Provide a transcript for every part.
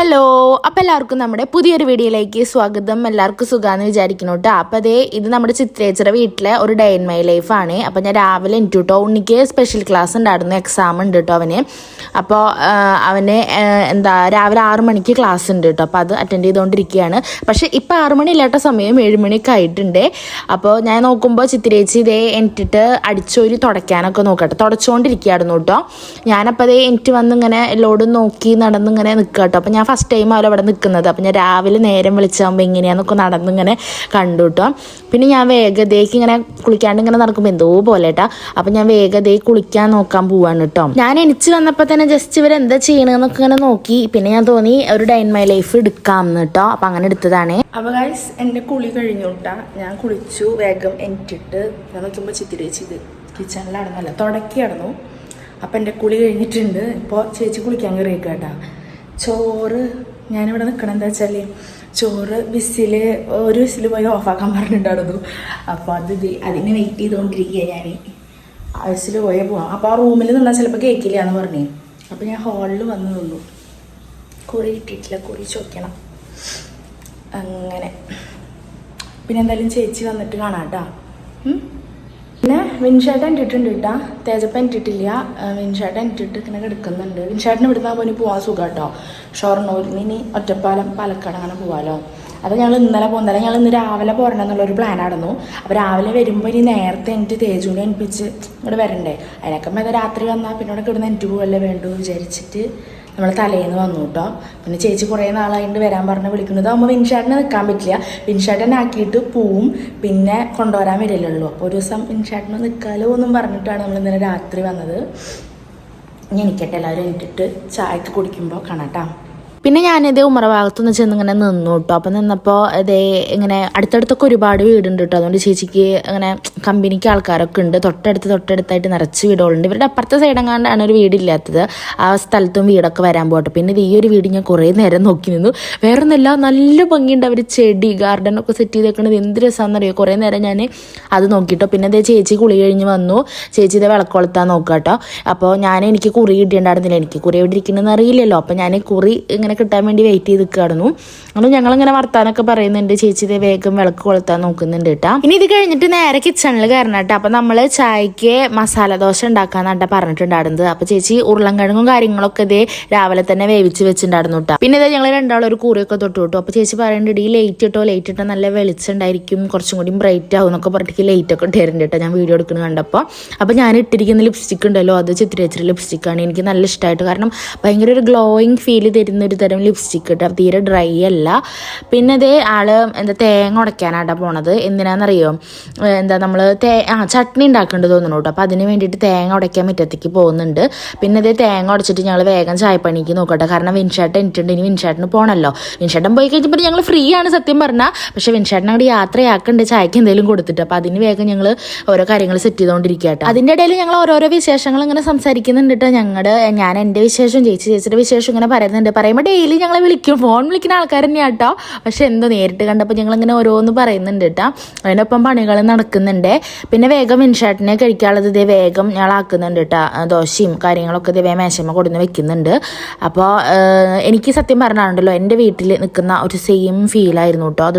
Hello അപ്പോൾ എല്ലാവർക്കും നമ്മുടെ പുതിയൊരു വീഡിയോയിലേക്ക് സ്വാഗതം. എല്ലാവർക്കും സുഖമാണെന്ന് വിചാരിക്കുന്നു കേട്ടോ അപ്പോൾ അതേ ഇത് നമ്മുടെ ചിത്രേച്ചറ വീട്ടിലെ ഒരു ഡേ ഇൻ മൈ ലൈഫാണ് അപ്പോൾ ഞാൻ രാവിലെ എനിക്ക് കേട്ടോ ഉണ്ണിക്ക് സ്പെഷ്യൽ ക്ലാസ് ഉണ്ടായിരുന്നു എക്സാം ഉണ്ട് കേട്ടോ അവന്. അപ്പോൾ അവന് എന്താ രാവിലെ ആറു മണിക്ക് ക്ലാസ് ഉണ്ട് കേട്ടോ അപ്പോൾ അത് അറ്റൻഡ് ചെയ്തുകൊണ്ടിരിക്കുകയാണ് പക്ഷേ ഇപ്പോൾ ആറു മണി ഇല്ലാത്ത സമയം ഏഴ് മണിയൊക്കെ ആയിട്ടുണ്ട്. അപ്പോൾ ഞാൻ നോക്കുമ്പോൾ ചിത്രേച്ചി ഇതേ എനിട്ടിട്ട് അടിച്ചോരി തുടയ്ക്കാനൊക്കെ നോക്കട്ടെ. തുടച്ചുകൊണ്ടിരിക്കുകയായിരുന്നു കേട്ടോ ഞാനപ്പോൾ അതേ എനിക്ക് വന്ന് ഇങ്ങനെ എല്ലാവരും നോക്കി നടന്നിങ്ങനെ നിൽക്കുക കേട്ടോ അപ്പോൾ ഞാൻ ഫസ്റ്റ് ടൈം അവർ അവിടെ നിൽക്കുന്നത്. അപ്പം ഞാൻ രാവിലെ നേരം വിളിച്ചാകുമ്പോൾ എങ്ങനെയാണെന്നൊക്കെ നടന്നിങ്ങനെ കണ്ടു കേട്ടോ പിന്നെ ഞാൻ വേഗതയ്ക്ക് ഇങ്ങനെ കുളിക്കാണ്ട് ഇങ്ങനെ നടക്കുമ്പോൾ എന്തോ പോലെ കേട്ടോ അപ്പം ഞാൻ വേഗതയിൽ കുളിക്കാൻ നോക്കാൻ പോവാണ് കേട്ടോ ഞാൻ എനിച്ച് വന്നപ്പോൾ തന്നെ ജസ്റ്റ് ഇവർ എന്താ ചെയ്യണമെന്നൊക്കെ ഇങ്ങനെ നോക്കി. പിന്നെ ഞാൻ തോന്നി ഒരു ഡൈൻ മൈ ലൈഫ് എടുക്കാമെന്ന് കേട്ടോ അപ്പം അങ്ങനെ എടുത്തതാണ്. അപ്പോൾ ഗൈസ് എന്റെ കുളി കഴിഞ്ഞു കേട്ടാ ഞാൻ കുളിച്ചു വേഗം എനിക്കിട്ട് ഞാൻ നോക്കുമ്പോൾ ചിത്തിരേച്ചി ഇത് കിച്ചണിലാണെന്നല്ല തുടക്കി അടന്നു അപ്പം എന്റെ കുളി കഴിഞ്ഞിട്ടുണ്ട്. ഇപ്പോൾ ചേച്ചി കുളിക്കാൻ കയറിയേക്ക കേട്ടാ ചോറ് ഞാനിവിടെ നിൽക്കണം എന്താ വെച്ചാൽ ചോറ് വിസിൽ ഒരു വിസിൽ പോയി ഓഫാക്കാൻ പറഞ്ഞിട്ടുണ്ടായിരുന്നു. അപ്പോൾ അത് അതിന് വെയിറ്റ് ചെയ്തുകൊണ്ടിരിക്കുക ഞാൻ ആ വിസിൽ പോയാൽ പോവാം. അപ്പോൾ ആ റൂമിൽ നിന്നാൽ ചിലപ്പോൾ കേൾക്കില്ല എന്ന് പറഞ്ഞു. അപ്പോൾ ഞാൻ ഹാളിൽ വന്ന് നിന്നു. കുറി കിട്ടിയിട്ടില്ല. കുറി ചോദിക്കണം. അങ്ങനെ. പിന്നെ എന്തായാലും ചേച്ചി വന്നിട്ട് കാണാം കേട്ടോ. പിന്നെ വിൻഷേട്ടൻ ഇട്ടിട്ടുണ്ട് കേട്ടാ. തേജപ്പൻ ഇട്ടിട്ടില്ല. വിൻഷേട്ടൻ ഇട്ടിട്ട് ഇങ്ങനെ എടുക്കുന്നുണ്ട് വിൻഷേട്ടന് ഇവിടുന്ന് പോയി പോകാൻ സുഖം കേട്ടോ ഷൊർണൂരിൽ ഇനി ഒറ്റപ്പാലം പാലക്കാട് അങ്ങനെ പോകാമല്ലോ അത് ഞങ്ങൾ ഇന്നലെ പോകുന്നില്ല ഞങ്ങൾ ഇന്ന് രാവിലെ പോരണം എന്നുള്ളൊരു പ്ലാൻ ആയിരുന്നു അപ്പോൾ രാവിലെ വരുമ്പോൾ ഇനി നേരത്തെ എനിക്ക് തേജുവിനെ എണിപ്പിച്ച് ഇങ്ങോട്ട് വരണ്ടേ. അതിനൊക്കെ രാത്രി വന്നാൽ പിന്നെ ഇവിടെ കിടന്ന് എനിക്ക് പോകല്ലേ വേണ്ടു വിചാരിച്ചിട്ട് നമ്മൾ തലേന്ന് വന്നു കേട്ടോ പിന്നെ ചേച്ചി കുറേ നാളായിട്ട് വരാൻ പറഞ്ഞ് വിളിക്കുന്നത് ആകുമ്പോൾ വിൻഷാട്ടിനെ നിൽക്കാൻ പറ്റില്ല. വിൻഷാട്ടിനെ ആക്കിയിട്ട് പോവും പിന്നെ കൊണ്ടുവരാൻ വരില്ലല്ലോ അപ്പോൾ ഒരു ദിവസം വിൻഷാട്ടിന് നിൽക്കാലോ എന്നും പറഞ്ഞിട്ടാണ് നമ്മൾ ഇന്നലെ രാത്രി വന്നത്. ഇനി എനിക്കട്ടെ എല്ലാവരും എനിക്കിട്ട് ചായക്ക് കുടിക്കുമ്പോൾ കാണാട്ടാ പിന്നെ ഞാനിത് ഉമ്മറ ഭാഗത്തുനിന്ന് ചെന്ന് ഇങ്ങനെ നിന്നു കേട്ടോ അപ്പം നിന്നപ്പോൾ ഇതേ ഇങ്ങനെ അടുത്തടുത്തൊക്കെ ഒരുപാട് വീടുണ്ട് കേട്ടോ അതുകൊണ്ട് ചേച്ചിക്ക് അങ്ങനെ കമ്പനിക്ക് ആൾക്കാരൊക്കെ ഉണ്ട്. തൊട്ടടുത്ത് തൊട്ടടുത്തായിട്ട് നിറച്ച് വീടുകളുണ്ട്. ഇവരുടെ അപ്പുറത്തെ സൈഡെങ്ങാണ്ടാണ് ഒരു വീടില്ലാത്തത്. ആ സ്ഥലത്തും വീടൊക്കെ വരാൻ പോട്ടെ പിന്നെ ഈ ഒരു വീട് ഞാൻ കുറേ നേരം നോക്കി നിന്നു. വേറെ ഒന്നല്ല നല്ല ഭംഗിയുണ്ട്. അവർ ചെടി ഗാർഡനൊക്കെ സെറ്റ് ചെയ്തേക്കണത് എന്ത് രസമാണെന്നറിയോ കുറേ നേരം ഞാൻ അത് നോക്കിയിട്ടോ പിന്നെ ഇതേ ചേച്ചി കുളി കഴിഞ്ഞ് വന്നു. ചേച്ചി ഇതേ വിളക്കൊളുത്താൻ നോക്കാം കേട്ടോ അപ്പോൾ ഞാൻ എനിക്ക് കുറി കിട്ടിയിട്ടുണ്ടായിരുന്നില്ല. എനിക്ക് കുറി എവിടെ ഇരിക്കണമെന്ന് അറിയില്ലല്ലോ. അപ്പോൾ ഞാൻ കുറി ഇങ്ങനെ കിട്ടാൻ വേണ്ടി വെയിറ്റ് ചെയ്ത് നിൽക്കുകയായിരുന്നു അപ്പോൾ ഞങ്ങളിങ്ങനെ വർത്താനൊക്കെ പറയുന്നുണ്ട് ചേച്ചി ഇതേ വേഗം വിളക്ക് കൊളുത്താൻ നോക്കുന്നുണ്ട് കേട്ടോ ഇനി ഇത് കഴിഞ്ഞിട്ട് നേരെ കിച്ചണിൽ കയറണം കേട്ടോ അപ്പോൾ നമ്മൾ ചായക്ക് മസാല ദോശ ഉണ്ടാക്കാന്നാട്ടാ പറഞ്ഞിട്ടുണ്ടായിരുന്നത്. അപ്പോൾ ചേച്ചി ഉരുളൻകിഴങ്ങും കാര്യങ്ങളൊക്കെ ഇതേ രാവിലെ തന്നെ വേവിച്ച് വെച്ചിട്ടുണ്ടായിരുന്നു കേട്ടോ പിന്നെ ഇതേ ഞങ്ങൾ രണ്ടാളും ഒരു കൂറിയൊക്കെ തൊട്ട് കിട്ടും അപ്പോൾ ചേച്ചി പറയുന്നുണ്ട് ഈ ലൈറ്റ് ഇട്ടോ ലൈറ്റ് ഇട്ടോ നല്ല വെളിച്ചുണ്ടായിരിക്കും കുറച്ചും കൂടി ബ്രൈറ്റ് ആവും എന്നൊക്കെ പറഞ്ഞിട്ട് ലേറ്റ് ഒക്കെ ഇട്ടായിരുന്നു കേട്ടോ ഞാൻ വീഡിയോ എടുക്കുന്നത് കണ്ടപ്പോൾ അപ്പോൾ ഞാൻ ഇട്ടിരിക്കുന്ന ലിപ്സ്റ്റിക് ഉണ്ടല്ലോ അത് ചിത്രേച്ചിരി ലിപ്സ്റ്റിക്കാണ് എനിക്ക് നല്ല ഇഷ്ടമായിട്ട് കാരണം ഭയങ്കര ഒരു ഗ്ലോയിങ് ഫീൽ തരുന്ന ഒരു തരം ലിപ്സ്റ്റിക് കിട്ടും തീരെ ഡ്രൈ അല്ല. പിന്നെ ഇതേ ആൾ എന്താ തേങ്ങ ഉടയ്ക്കാനാട്ടാ പോണത്. എന്തിനാണെന്നറിയോ എന്താ നമ്മൾ തേ ആ ചട്നി ഉണ്ടാക്കേണ്ടത് തോന്നുന്നു കേട്ടോ. അപ്പോൾ അതിന് വേണ്ടിയിട്ട് തേങ്ങ ഉടയ്ക്കാൻ മുറ്റത്തേക്ക് പോകുന്നുണ്ട്. പിന്നെ ഇതേ തേങ്ങ ഉടച്ചിട്ട് ഞങ്ങൾ വേഗം ചായപ്പണിക്ക് നോക്കട്ടെ. കാരണം വിൻഷേട്ടൻ എനിക്കുണ്ട്. ഇനി വിൻഷാട്ടിന് പോകണമല്ലോ വിൻഷേട്ടൻ പോയി കഴിഞ്ഞപ്പോൾ ഞങ്ങൾ ഫ്രീ ആണ് സത്യം പറഞ്ഞാൽ പക്ഷേ വിൻഷാട്ടൻ അവിടെ യാത്രയാക്കണ്ട്. ചായക്ക് എന്തെങ്കിലും കൊടുത്തിട്ട്. അപ്പോൾ അതിന് വേഗം ഞങ്ങൾ ഓരോ കാര്യങ്ങൾ സെറ്റ് ചെയ്തുകൊണ്ടിരിക്കുക കേട്ടോ അതിന്റെ ഇടയിൽ ഞങ്ങൾ ഓരോരോ വിശേഷങ്ങൾ ഇങ്ങനെ സംസാരിക്കുന്നുണ്ട് കേട്ടോ ഞങ്ങളുടെ ഞാൻ എന്റെ വിശേഷം ചേച്ചി ചേച്ചിയുടെ വിശേഷം ഇങ്ങനെ പറയുന്നുണ്ട്. പറയുമ്പോൾ ഡെയിലി ഞങ്ങളെ വിളിക്കും. ഫോൺ വിളിക്കുന്ന ആൾക്കാർ തന്നെയാണ് കേട്ടോ പക്ഷെ എന്തോ നേരിട്ട് കണ്ടപ്പോൾ ഞങ്ങൾ ഇങ്ങനെ ഓരോന്ന് പറയുന്നുണ്ട് കേട്ടോ അതിനൊപ്പം പണികൾ നടക്കുന്നുണ്ട്. പിന്നെ വേഗം മിൻഷാട്ടിനെ കഴിക്കാനുള്ളത് ഇതേ വേഗം ഞങ്ങളാക്കുന്നുണ്ട് കേട്ടോ ദോശയും കാര്യങ്ങളൊക്കെ ഇതേ മേശമ്മ കൊടുന്ന് വെക്കുന്നുണ്ട്. അപ്പോൾ എനിക്ക് സത്യം പറഞ്ഞാണല്ലോ എന്റെ വീട്ടിൽ നിൽക്കുന്ന ഒരു സെയിം ഫീലായിരുന്നു കേട്ടോ അത്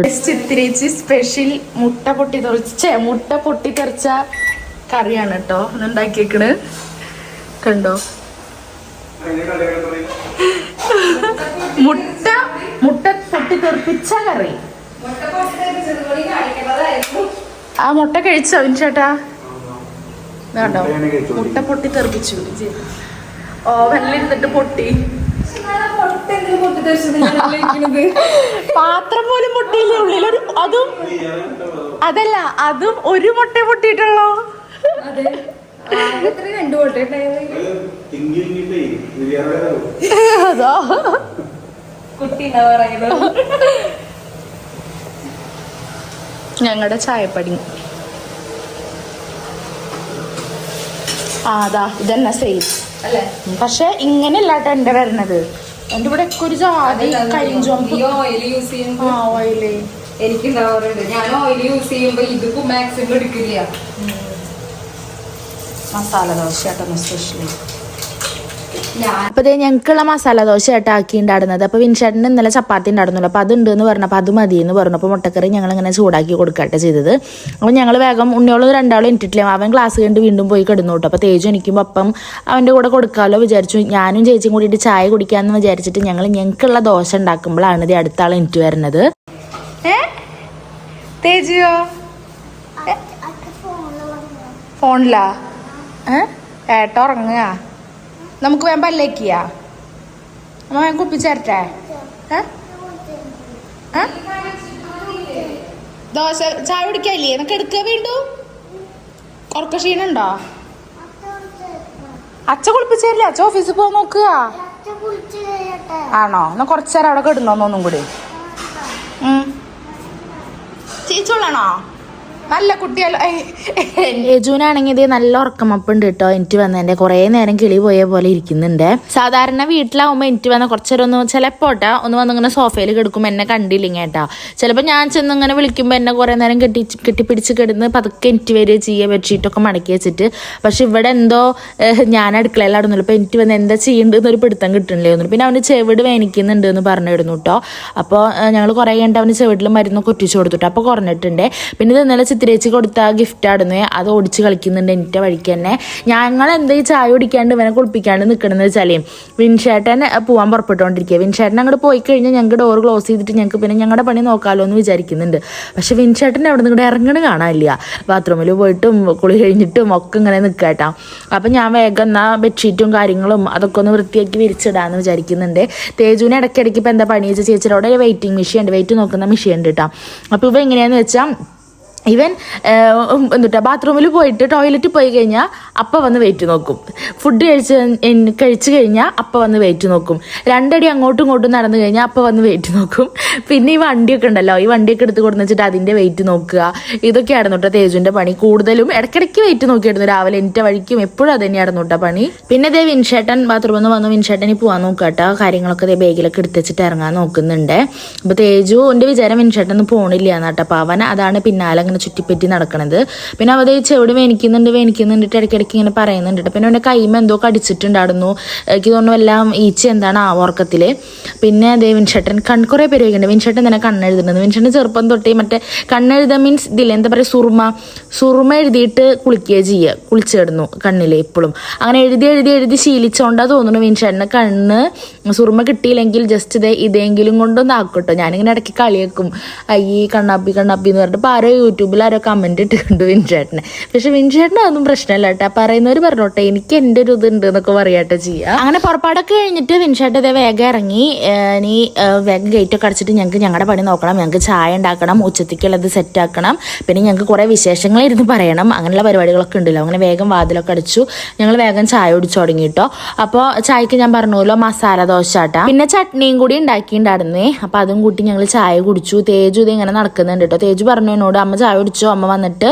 സ്പെഷ്യൽ മുട്ട പൊട്ടി തെറിച്ച മുട്ട പൊട്ടി തെറിച്ച കറിയാണ് കേട്ടോ ഉണ്ടാക്കിയേക്കണ് കണ്ടോ? മുട്ട മുട്ട പൊട്ടി തെറിപ്പിച്ച കറി ആ മുട്ട കഴിച്ചോ ചേട്ടാ വേണ്ടോ മുട്ട പൊട്ടി തെറിപ്പിച്ചു ഓവനിലിരുന്നിട്ട് പൊട്ടി. പാത്രം പോലും പൊട്ടിയില്ലേ? ഒരു അതും അതല്ല അതും ഒരു മുട്ട പൊട്ടിയിട്ടുള്ളോ? അതോ കുട്ടി ഞങ്ങളുടെ ചായപ്പടി. ആ അതാ ഇതന്നെ സെയിം അല്ലേ? പക്ഷെ ഇങ്ങനെയല്ല ടെൻഡർ വരുന്നത്. വരണത് എന്റെ ഇവിടെ ഒക്കെ ഒരു ജാതി കരിഞ്ചോമ്പ് ഓയിൽ യൂസ് ചെയ്യുമ്പോ ആ ഓയിൽ എനിക്ക് ഉണ്ടാവാറുണ്ട് ഞാൻ ഓയിൽ യൂസ് ചെയ്യുമ്പോ ഇതിപ്പോ മാക്സിമം എടുക്കില്ല. മസാല ദോശ കേട്ടോ സ്പെഷ്യലി അപ്പൊ അപ്പോൾ ഇതേ ഞങ്ങൾക്കുള്ള മസാല ദോശ ആയിട്ട് ഉണ്ടാടുന്നത് അപ്പോൾ വിൻഷേട്ടന് ഇന്നലെ ചപ്പാത്തി ഉണ്ടായിരുന്നല്ലോ. അപ്പോൾ അതുണ്ട് എന്ന് പറഞ്ഞപ്പോൾ അത് മതി എന്ന് പറഞ്ഞു. അപ്പോൾ മുട്ടക്കറി ഞങ്ങൾ ഇങ്ങനെ ചൂടാക്കി കൊടുക്കട്ടെ ചെയ്തത്. അപ്പോൾ ഞങ്ങൾ വേഗം ഉണ്ണിയോളും രണ്ടാളും ഇട്ടിട്ടില്ല അവൻ ക്ലാസ് കണ്ട് വീണ്ടും പോയി കിടന്നു കേട്ടോ. അപ്പോൾ തേജു എനിക്കുമ്പോൾ അപ്പം അവന്റെ കൂടെ കൊടുക്കാമല്ലോ വിചാരിച്ചു. ഞാനും ചേച്ചിയും കൂടിയിട്ട് ചായ കുടിക്കാമെന്ന് വിചാരിച്ചിട്ട് ഞങ്ങൾ ഞങ്ങൾക്കുള്ള ദോശ ഉണ്ടാക്കുമ്പോഴാണ് ഇത് അടുത്ത ആൾ എനിക്ക് വരുന്നത്. തേജിയോ? ഫോണിലാ ഏ? ഏട്ട ഉറങ്ങുക. നമുക്ക് വേഗം പല്ലേക്കിയാ. അമ്മ വേഗം കുപ്പിച്ചേരട്ടെ? ദോശ ചായ കുടിക്കാല്ലേ എന്നൊക്കെ എടുക്കുക വീണ്ടും? ഉറക്ക ക്ഷീണുണ്ടോ അച്ഛ കുളിപ്പിച്ചേരില്ല? അച്ഛ ഓഫീസിൽ പോകാൻ നോക്കുക. ആണോ? എന്നാ കുറച്ചേരം അവിടെ കിടന്നോന്നൊന്നും കൂടി. ചേച്ചോളാണോ നല്ല കുട്ടിയല്ലോ യജുനാണെങ്കിൽ നല്ല ഉറക്കമപ്പുണ്ട് കേട്ടോ. എനിക്ക് വന്നതിന്റെ കുറേ നേരം കിളി പോയ പോലെ ഇരിക്കുന്നുണ്ട്. സാധാരണ വീട്ടിലാവുമ്പോൾ എനിക്ക് വന്ന കുറച്ചേരം ഒന്ന് ചിലപ്പോട്ടാ ഒന്ന് വന്ന് ഇങ്ങനെ സോഫയിൽ കിടക്കും എന്നെ കണ്ടില്ലെങ്കിൽ കേട്ടോ. ചിലപ്പോൾ ഞാൻ ചെന്ന് ഇങ്ങനെ വിളിക്കുമ്പോൾ എന്നെ കുറേ നേരം കെട്ടി കെട്ടിപ്പിടിച്ച് കിടന്ന് പതുക്കെ എനിക്ക് വരിക ചെയ്യുക ബെഡ്ഷീറ്റൊക്കെ മടക്കി വെച്ചിട്ട്. പക്ഷെ ഇവിടെ എന്തോ ഞാൻ ഞാൻ അടുക്കളയിലാടുന്നല്ലോ അപ്പോൾ എനിക്ക് വന്ന് എന്താ ചെയ്യേണ്ടതെന്നൊരു പിടുത്തം ഒന്നും പിന്നെ അവന് ചെവിട് വേനിക്കുന്നുണ്ട് എന്ന് പറഞ്ഞിരുന്നു കേട്ടോ അപ്പോൾ ഞങ്ങൾ കുറേ കഴിഞ്ഞിട്ട് അവന് ചെവിടിൽ മരുന്നൊക്കെ ഒറ്റിച്ചു കൊടുത്തിട്ട് അപ്പോൾ കുറഞ്ഞിട്ടുണ്ട്. പിന്നെ ഇത് ഇന്നലെ ചിത്രേച്ചി കൊടുത്ത ഗിഫ്റ്റ് ആടുന്നു. അത് ഓടിച്ച് കളിക്കുന്നുണ്ട് എന്റെ വഴിക്ക് തന്നെ. ഞങ്ങൾ എന്താ ഈ ചായ കുടിക്കാണ്ട് ഇവനെ കുളിപ്പിക്കാണ്ട് നിൽക്കണമെന്ന് വെച്ചാലേ വിൻഷേട്ടൻ പോകാൻ പുറപ്പെട്ടുകൊണ്ടിരിക്കുക വിൻഷേട്ടൻ അങ്ങോട്ട് പോയി കഴിഞ്ഞാൽ ഞങ്ങൾക്ക് ഡോർ ക്ലോസ് ചെയ്തിട്ട് ഞങ്ങൾക്ക് പിന്നെ ഞങ്ങളുടെ പണി നോക്കാമല്ലോ എന്ന് വിചാരിക്കുന്നുണ്ട്. പക്ഷെ വിൻഷേട്ടൻ അവിടെ നിന്ന് ഇറങ്ങണ കാണാനില്ല. ബാത്റൂമിൽ പോയിട്ടും കുളി കഴിഞ്ഞിട്ടും ഒക്കെ ഇങ്ങനെ നിൽക്കട്ടാ അപ്പം ഞാൻ വേഗം എന്നാ ബെഡ്ഷീറ്റും കാര്യങ്ങളും അതൊക്കെ ഒന്ന് വൃത്തിയാക്കി വിരിച്ചിടാന്ന് വിചാരിക്കുന്നുണ്ട്. തേജുവിനെ ഇടയ്ക്കിടയ്ക്ക് ഇപ്പം എന്താ പണി വെച്ചാൽ ചേച്ചിയുടെ അവിടെ വെയിറ്റിംഗ് മെഷീൻ ഉണ്ട്. വെയിറ്റ് നോക്കുന്ന മെഷീൻ ഉണ്ട് കേട്ടോ അപ്പോൾ ഇവ എങ്ങനെയാണെന്ന് വെച്ചാൽ ഇവൻ എന്നിട്ട് ബാത്റൂമിൽ പോയിട്ട് ടോയ്ലറ്റിൽ പോയി കഴിഞ്ഞാൽ അപ്പം വന്ന് വെയിറ്റ് നോക്കും. ഫുഡ് കഴിച്ച് കഴിച്ചു കഴിഞ്ഞാൽ അപ്പം വന്ന് വെയിറ്റ് നോക്കും. രണ്ടടി അങ്ങോട്ടും ഇങ്ങോട്ടും നടന്നു കഴിഞ്ഞാൽ അപ്പം വന്ന് വെയിറ്റ് നോക്കും. പിന്നെ ഈ വണ്ടിയൊക്കെ ഉണ്ടല്ലോ ഈ വണ്ടിയൊക്കെ എടുത്ത് കൊടുന്ന് വെച്ചിട്ട് അതിന്റെ വെയിറ്റ് നോക്കുക. ഇതൊക്കെയായിരുന്നു കേട്ടോ തേജുവിന്റെ പണി. കൂടുതലും ഇടയ്ക്കിടയ്ക്ക് വെയിറ്റ് നോക്കിയായിരുന്നു രാവിലെ എന്റെ വഴിക്കും എപ്പോഴും അത് തന്നെയായിരുന്നു കേട്ടോ പണി. പിന്നെ ഇതേ വിൻഷേട്ടൻ ബാത്റൂമിൽ നിന്ന് വന്ന്. വിൻഷേട്ടനിൽ പോകാൻ നോക്കുക കേട്ടോ കാര്യങ്ങളൊക്കെ ഇതേ ബാഗിലൊക്കെ എടുത്ത് വെച്ചിട്ട് ഇറങ്ങാൻ നോക്കുന്നുണ്ട്. അപ്പോൾ തേജു എന്റെ വിചാരം വിൻഷേട്ടൻ ഒന്നും പോകണില്ല എന്നാട്ടോ അപ്പോൾ അവൻ അതാണ് പിന്നാലെ ഇങ്ങനെ ചുറ്റിപ്പറ്റി നടക്കണത്. പിന്നെ അവതെ ചെവിടെ വേനിക്കുന്നുണ്ട് വേനിക്കുന്നുണ്ട് ഇടയ്ക്കിടയ്ക്ക് ഇങ്ങനെ പറയുന്നുണ്ട് പിന്നെ അവന്റെ കൈമ എന്തോ കടിച്ചിട്ടുണ്ടായിരുന്നു. എനിക്ക് തോന്നുന്നു എല്ലാം ഈച്ച എന്താണ് ആ ഉറക്കത്തിൽ പിന്നെ അതേ വിൻഷേട്ടൻ കൺ കുറേ പേര് ചോദിക്കുന്നുണ്ട്. വിൻഷേട്ടൻ തന്നെ കണ്ണെഴുതുന്നത് വിൻഷേട്ടൻ ചെറുപ്പം തൊട്ടേ മറ്റേ കണ്ണെഴുത മീൻസ് ഇതില്ല എന്താ പറയുക സുർമ സുർമ എഴുതിയിട്ട് കുളിക്കുക ചെയ്യുക കുളിച്ചിടുന്നു കണ്ണിൽ എപ്പോഴും അങ്ങനെ എഴുതി എഴുതി എഴുതി ശീലിച്ചോണ്ടാ തോന്നുന്നു വിൻഷേട്ടന് കണ്ണ് സുർമ കിട്ടിയില്ലെങ്കിൽ ജസ്റ്റ് ഇതേ ഇതെങ്കിലും കൊണ്ടൊന്ന് ആക്കട്ടോ ഞാനിങ്ങനെ ഇടയ്ക്ക് കളിയാക്കും. അയ്യേ കണ്ണാപ്പി കണ്ണാപ്പി എന്ന് പറഞ്ഞിട്ട് ഇപ്പോൾ ആരോ യൂട്യൂബിൽ ആരോ കമന്റ് ഇട്ടിട്ടുണ്ട് വിൻചേട്ടനെ. പക്ഷെ വിൻഷേട്ടന് അതൊന്നും പ്രശ്നമല്ല കേട്ടോ. പറയുന്നവർ പറഞ്ഞോട്ടെ എനിക്ക് എന്റെ ഒരു ഇതുണ്ട് എന്നൊക്കെ പറയാട്ടെ ചെയ്യുക അങ്ങനെ പുറപ്പാടൊക്കെ കഴിഞ്ഞിട്ട് വിൻചേട്ടൻ ഇതേ വേഗം ഇറങ്ങി. ഇനി വേഗം ഗേറ്റ് ഒക്കെ അടച്ചിട്ട് ഞങ്ങൾക്ക് ഞങ്ങളുടെ പണി നോക്കണം. ഞങ്ങൾക്ക് ചായ ഉണ്ടാക്കണം ഉച്ചത്തേക്കുള്ളത് സെറ്റാക്കണം പിന്നെ ഞങ്ങൾക്ക് കുറേ വിശേഷങ്ങൾ ഇരുന്ന് പറയണം. അങ്ങനെയുള്ള പരിപാടികളൊക്കെ ഉണ്ടല്ലോ. അങ്ങനെ വേഗം വാതിലൊക്കെ അടിച്ചു. ഞങ്ങൾ വേഗം ചായ കുടിച്ചു തുടങ്ങി കേട്ടോ അപ്പോൾ ചായക്ക് ഞാൻ പറഞ്ഞല്ലോ മസാല ദോശ ആട്ടാ പിന്നെ ചട്നിയും കൂടി ഉണ്ടാക്കിയിട്ടുണ്ടായിരുന്നേ അപ്പോൾ അതും കൂട്ടി ഞങ്ങൾ ചായ കുടിച്ചു. തേജു ഇത് ഇങ്ങനെ നടക്കുന്നുണ്ട് കേട്ടോ തേജു പറഞ്ഞു എന്നോട് അമ്മ ചായ കുടിച്ചു? അമ്മ വന്നിട്ട്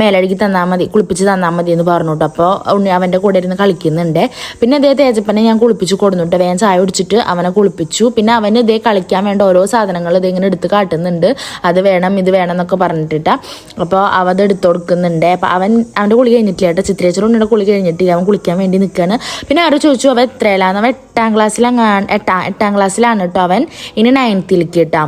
മേലടിക്ക് തന്നാൽ മതി കുളിപ്പിച്ച് തന്നാൽ മതി എന്ന് പറഞ്ഞു കേട്ടോ അപ്പോൾ ഉണ്ണി അവന്റെ കൂടെ ഇരുന്ന് കളിക്കുന്നുണ്ട്. പിന്നെ ഇതേ തേജപ്പനെ ഞാൻ കുളിപ്പിച്ച് കൊടുന്നുണ്ട് വേഗം ചായ കുടിച്ചിട്ട് അവനെ കുളിപ്പിച്ചു. പിന്നെ അവന് ഇതേ കളിക്കാൻ വേണ്ട ഓരോ സാധനങ്ങൾ ഇതിങ്ങനെ എടുത്ത് കാട്ടുന്നുണ്ട്. അത് വേണം ഇത് വേണം എന്നൊക്കെ പറഞ്ഞിട്ടാ അപ്പോൾ അവ അത് എടുത്തു കൊടുക്കുന്നുണ്ട്. അപ്പോൾ അവൻ അവന്റെ കുളി കഴിഞ്ഞിട്ടില്ല കേട്ടോ ചിത്രേച്ചറുണ്ണിയുടെ കുളി കഴിഞ്ഞിട്ടില്ല. അവൻ കുളിക്കാൻ വേണ്ടി നിൽക്കുകയാണ് പിന്നെ ആരോ ചോദിച്ചു അവൻ എത്രയിലാന്ന് അവൻ എട്ടാം ക്ലാസ്സിലാണ് എട്ടാം എട്ടാം ക്ലാസ്സിലാണ് കേട്ടോ അവൻ. ഇനി നയൻത്തിലേക്ക് കേട്ടോ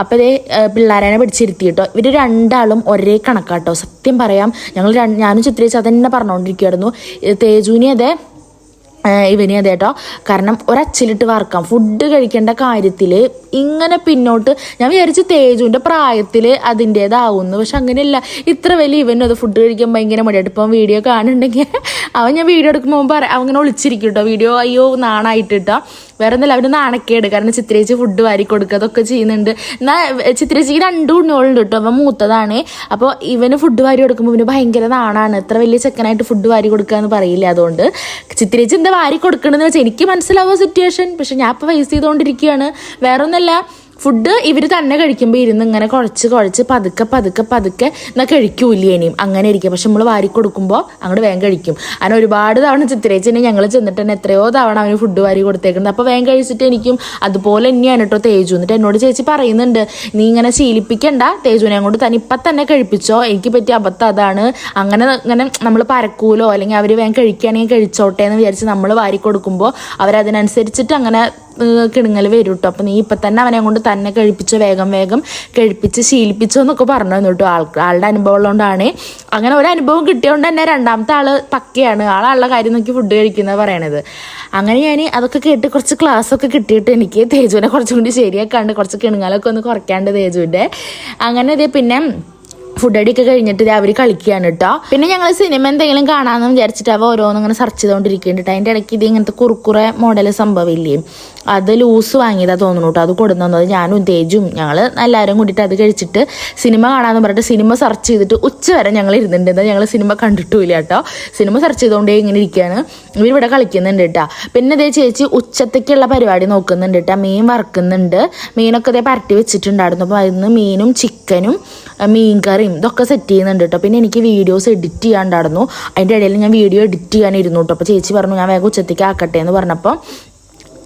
അപ്പോൾ ഇതേ പിള്ളേരെ പിടിച്ചിരുത്തി കേട്ടോ ഇവർ രണ്ടാളും ഒരേ കണക്കാട്ടോ. സത്യം പറയാം ഞങ്ങൾ ഞാനും ചിത്രീച്ച് അതന്നെ പറഞ്ഞുകൊണ്ടിരിക്കുകയായിരുന്നു തേജുവിനെ അതെ ഇവനെ അതേട്ടോ കാരണം ഒരച്ചിലിട്ട് വാർക്കാം. ഫുഡ് കഴിക്കേണ്ട കാര്യത്തിൽ ഇങ്ങനെ പിന്നോട്ട്. ഞാൻ വിചാരിച്ചു തേജുവിന്റെ പ്രായത്തിൽ അതിന്റേതാവുന്നു പക്ഷെ അങ്ങനെയല്ല. ഇത്ര വലിയ ഇവനും അത് ഫുഡ് കഴിക്കാൻ ഭയങ്കര മടിയായിട്ട് ഇപ്പം വീഡിയോ കാണുന്നുണ്ടെങ്കിൽ അവൻ ഞാൻ വീഡിയോ എടുക്കുമ്പോൾ പറ അവൻ ഇങ്ങനെ ഒളിച്ചിരിക്കും കേട്ടോ വീഡിയോ അയ്യോ നാണായിട്ട് കേട്ടോ വേറെ ഒന്നല്ല അവന് നാണക്കേട്. കാരണം ചിത്രേച്ചി ഫുഡ് വാരി കൊടുക്കുക അതൊക്കെ ചെയ്യുന്നുണ്ട്. എന്നാൽ ചിത്രേച്ചിക്ക് രണ്ട് ഉണ്ണോളുണ്ട് കേട്ടോ അവൻ മൂത്തതാണ്. അപ്പോൾ ഇവന് ഫുഡ് വാരി കൊടുക്കുമ്പോൾ ഇവന് ഭയങ്കര നാണാണ്. ഇത്ര വലിയ ചെക്കനായിട്ട് ഫുഡ് വാരി കൊടുക്കുക എന്ന് പറയില്ല അതുകൊണ്ട്. ചിത്രേച്ചി എന്താ വാരി കൊടുക്കണമെന്ന് വെച്ചാൽ എനിക്ക് മനസ്സിലാവുക സിറ്റുവേഷൻ പക്ഷെ ഞാൻ ഇപ്പോൾ ഫേസ് ചെയ്തുകൊണ്ടിരിക്കുകയാണ്. വേറെ ഒന്നല്ല ഫുഡ് ഇവർ തന്നെ കഴിക്കുമ്പോൾ ഇരുന്ന് ഇങ്ങനെ കുഴച്ച് കുഴച്ച് പതുക്കെ പതുക്കെ പതുക്കെ എന്നാൽ കഴിക്കൂലേ ഇനിയും. അങ്ങനെ ഇരിക്കും. പക്ഷെ നമ്മൾ വാരി കൊടുക്കുമ്പോൾ അങ്ങോട്ട് വേഗം കഴിക്കും. അങ്ങനെ ഒരുപാട് തവണ ചിത്രേച്ചിനെ ഞങ്ങൾ ചെന്നിട്ട് തന്നെ എത്രയോ തവണ അവന് ഫുഡ് വാരി കൊടുത്തേക്കുന്നത് അപ്പോൾ വേഗം കഴിച്ചിട്ട് എനിക്കും അതുപോലെ തന്നെയാണ് കേട്ടോ തേജു. എന്നിട്ട് എന്നോട് ചേച്ചി പറയുന്നുണ്ട് നീ ഇങ്ങനെ ശീലിപ്പിക്കണ്ട. തേജുവിനെ അങ്ങോട്ട് തന്നെ ഇപ്പം തന്നെ കഴിപ്പിച്ചോ. എനിക്ക് പറ്റിയ അബദ്ധം അതാണ്. അങ്ങനെ ഇങ്ങനെ നമ്മൾ പരക്കൂലോ? അല്ലെങ്കിൽ അവർ വേഗം കഴിക്കുകയാണെങ്കിൽ കഴിച്ചോട്ടെ എന്ന് വിചാരിച്ച് നമ്മൾ വാരി കൊടുക്കുമ്പോൾ അവരതിനനുസരിച്ചിട്ട് അങ്ങനെ കിണുങ്ങൽ വരും കേട്ടോ അപ്പം നീ ഇപ്പം തന്നെ അവനെ കൊണ്ട് തന്നെ കഴിപ്പിച്ച് വേഗം വേഗം കഴിപ്പിച്ച് ശീലിപ്പിച്ചോ എന്നൊക്കെ പറഞ്ഞു കേട്ടോ ആൾ ആളുടെ അനുഭവം ഉള്ളതുകൊണ്ടാണ് അങ്ങനെ ഒരു അനുഭവം കിട്ടിയതുകൊണ്ട് തന്നെ രണ്ടാമത്തെ ആൾ പക്കയാണ്. ആളുള്ള കാര്യം നോക്കി ഫുഡ് കഴിക്കുന്നത് പറയണത്. അങ്ങനെ ഞാൻ അതൊക്കെ കേട്ട് കുറച്ച് ക്ലാസ് ഒക്കെ കിട്ടിയിട്ട് എനിക്ക് തേജുവിനെ കുറച്ചും കൂടി ശരിയാക്കാണ്ട് കുറച്ച് കിണുങ്ങലൊക്കെ ഒന്ന് കുറയ്ക്കാണ്ട് തേജുവിന്റെ അങ്ങനെ ഇതേ പിന്നെ ഫുഡ് അടിയൊക്കെ കഴിഞ്ഞിട്ട് അവർ കളിക്കുകയാണ് കേട്ടോ. പിന്നെ ഞങ്ങൾ സിനിമ എന്തെങ്കിലും കാണാമെന്ന് വിചാരിച്ചിട്ട് അവ ഓരോന്നും ഇങ്ങനെ സെർച്ച് ചെയ്തുകൊണ്ടിരിക്കുന്നുണ്ട് കേട്ടോ അതിന്റെ ഇടയ്ക്ക് ഇത് ഇങ്ങനത്തെ കുറുക്കുറെ മോഡൽ സംഭവമില്ലേ അത് ലൂസ് വാങ്ങിയതാ തോന്നുന്നു കേട്ടോ അത് കൊടുന്നു തന്നത് ഞാനും തേജും. ഞങ്ങൾ എല്ലാവരും കൂടിയിട്ട് അത് കഴിച്ചിട്ട് സിനിമ കാണാമെന്ന് പറഞ്ഞിട്ട് സിനിമ സെർച്ച് ചെയ്തിട്ട് ഉച്ച വരെ ഞങ്ങൾ ഇരുന്നിട്ടുണ്ട്. ഞങ്ങൾ സിനിമ കണ്ടിട്ടില്ല കേട്ടോ സിനിമ സെർച്ച് ചെയ്തുകൊണ്ടേ ഇങ്ങനെ ഇരിക്കുകയാണ് ഇവരിവിടെ കളിക്കുന്നുണ്ട് കേട്ടോ പിന്നെ ഇതേ ചേച്ചി ഉച്ചത്തേക്കുള്ള പരിപാടി നോക്കുന്നുണ്ട് കേട്ടോ മീൻ വറക്കുന്നുണ്ട്. മീനൊക്കെ ഇതേ പരട്ടി വെച്ചിട്ടുണ്ടായിരുന്നു. അപ്പോൾ അതിന് മീനും ചിക്കനും മീൻ കറിയും ഇതൊക്കെ സെറ്റ് ചെയ്യുന്നുണ്ട് കേട്ടോ പിന്നെ എനിക്ക് വീഡിയോസ് എഡിറ്റ് ചെയ്യാണ്ടായിരുന്നു. അതിന്റെ ഇടയിൽ ഞാൻ വീഡിയോ എഡിറ്റ് ചെയ്യാനിരുന്നു കേട്ടോ അപ്പോൾ ചേച്ചി പറഞ്ഞു ഞാൻ വേഗം ഉച്ചത്തേക്ക് ആക്കട്ടെ എന്ന് പറഞ്ഞപ്പോൾ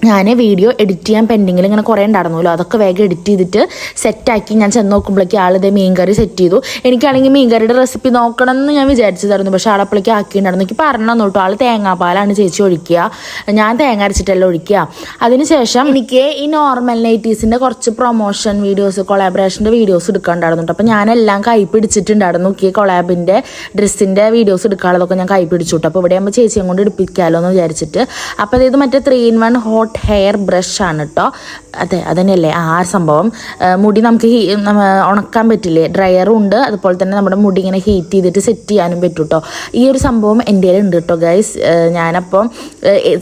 ഞാൻ വീഡിയോ എഡിറ്റ് ചെയ്യാൻ പെൻഡിങ്ങിൽ ഇങ്ങനെ കുറേ ഉണ്ടായിരുന്നല്ലോ അതൊക്കെ വേഗം എഡിറ്റ് ചെയ്തിട്ട് സെറ്റാക്കി ഞാൻ ചെന്ന് നോക്കുമ്പോഴേക്ക് ആളിത് മീൻകറി സെറ്റ് ചെയ്തു. എനിക്കാണെങ്കിൽ മീൻകറിയുടെ റെസിപ്പി നോക്കണം എന്ന് ഞാൻ വിചാരിച്ചതായിരുന്നു. പക്ഷേ ആളപ്പോഴേക്ക് ആക്കിയിട്ടുണ്ടായിരുന്നു എനിക്ക് പറഞ്ഞു നോട്ടോ ആൾ തേങ്ങാപ്പാലാണ് ചേച്ചി ഒഴിക്കുക. ഞാൻ തേങ്ങ അരച്ചിട്ടല്ല ഒഴിക്കുക. അതിനുശേഷം എനിക്ക് ഈ നോർമൽ നൈറ്റീസിന്റെ കുറച്ച് പ്രൊമോഷൻ വീഡിയോസ് കൊളാബറേഷന്റെ വീഡിയോസ് എടുക്കാണ്ടായിരുന്നു കേട്ടോ. അപ്പോൾ ഞാനെല്ലാം കൈ പിടിച്ചിട്ടുണ്ടായിരുന്നു ഈ കൊളാബിന്റെ ഡ്രസ്സിന്റെ വീഡിയോസ് എടുക്കാനുള്ളതൊക്കെ ഞാൻ കൈ പിടിച്ചു കേട്ടോ. അപ്പോൾ ഇവിടെ ആകുമ്പോൾ ചേച്ചിയും കൊണ്ട് എടുപ്പിക്കാമല്ലോ എന്ന് വിചാരിച്ചിട്ട്. അപ്പോൾ അതായത് മറ്റേ three in one hot hair brush ആണ് കേട്ടോ അതെ അതന്നെയല്ലേ. ആ സംഭവം. മുടി നമുക്ക് ഉണക്കാൻ പറ്റില്ലേ? ഡ്രയറും ഉണ്ട്. അതുപോലെ തന്നെ നമ്മുടെ മുടി ഇങ്ങനെ ഹീറ്റ് ചെയ്തിട്ട് സെറ്റ് ചെയ്യാനും പറ്റും കേട്ടോ ഈ ഒരു സംഭവം എന്റെ കയ്യിൽ ഉണ്ട് കേട്ടോ ഗൈസ് ഞാനപ്പം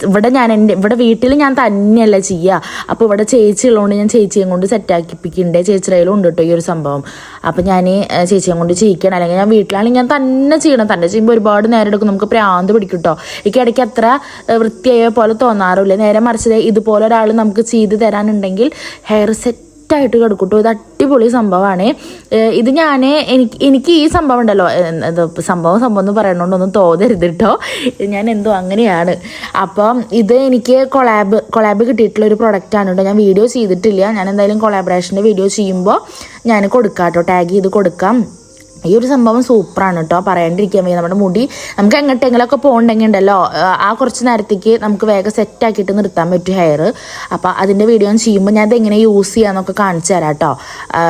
ഇവിടെ ഞാൻ എന്റെ ഇവിടെ വീട്ടിൽ ഞാൻ തന്നെയല്ല ചെയ്യുക അപ്പോൾ ഇവിടെ ചേച്ചി ഉള്ളതുകൊണ്ട് ഞാൻ ചേച്ചിയും കൊണ്ട് സെറ്റാക്കിപ്പിക്കുന്നുണ്ട് ചേച്ചിയുടെ ഉണ്ട് കേട്ടോ ഈ ഒരു സംഭവം. അപ്പോൾ ഞാൻ ചേച്ചിയും കൊണ്ട് ചെയ്യിക്കണം. അല്ലെങ്കിൽ ഞാൻ വീട്ടിലാണെങ്കിൽ ഞാൻ തന്നെ ചെയ്യണം. തന്നെ ചെയ്യുമ്പോൾ ഒരുപാട് നേരം എടുക്കും. നമുക്ക് പ്രാന്ത് പിടിക്കും കേട്ടോ എനിക്ക് ഇടയ്ക്ക് അത്ര വൃത്തിയായ പോലെ തോന്നാറില്ല. നേരെ മറിച്ച് ദേ ഇതുപോലെ ഒരാൾ നമുക്ക് ചെയ്ത് തരാനുണ്ടെങ്കിൽ ഹെയർ സെറ്റ് ആയിട്ട് കിടക്കൂട്ടോ. ഇത് അടിപൊളി സംഭവമാണ് ഇത് ഞാൻ എനിക്ക് എനിക്ക് ഈ സംഭവം ഉണ്ടല്ലോ. സംഭവം സംഭവം എന്ന് പറയണോണ്ടൊന്നും തോന്നരുത് കേട്ടോ ഞാൻ എന്തോ അങ്ങനെയാണ്. അപ്പം ഇത് എനിക്ക് കൊളാബ് കൊളാബ് കിട്ടിയിട്ടുള്ള ഒരു പ്രൊഡക്റ്റാണ് കേട്ടോ ഞാൻ വീഡിയോ ചെയ്തിട്ടില്ല. ഞാൻ എന്തായാലും കൊളാബറേഷന്റെ വീഡിയോ ചെയ്യുമ്പോൾ ഞാൻ കൊടുക്കാം കേട്ടോ ടാഗ് ചെയ്ത് കൊടുക്കാം. ഈ ഒരു സംഭവം സൂപ്പറാണ് കേട്ടോ പറയാണ്ടിരിക്കാൻ വയ്യ. നമ്മുടെ മുടി നമുക്ക് എങ്ങോട്ടെങ്കിലൊക്കെ പോകണ്ടെങ്കിൽ ഉണ്ടല്ലോ ആ- കുറച്ച് നേരത്തേക്ക് നമുക്ക് വേഗം സെറ്റ് ആക്കിയിട്ട് നിർത്താൻ പറ്റും ഹെയർ അപ്പോൾ അതിന്റെ വീഡിയോ ചെയ്യുമ്പോൾ ഞാൻ അതെങ്ങനെ യൂസ് ചെയ്യാമെന്നൊക്കെ കാണിച്ചു തരാം കേട്ടോ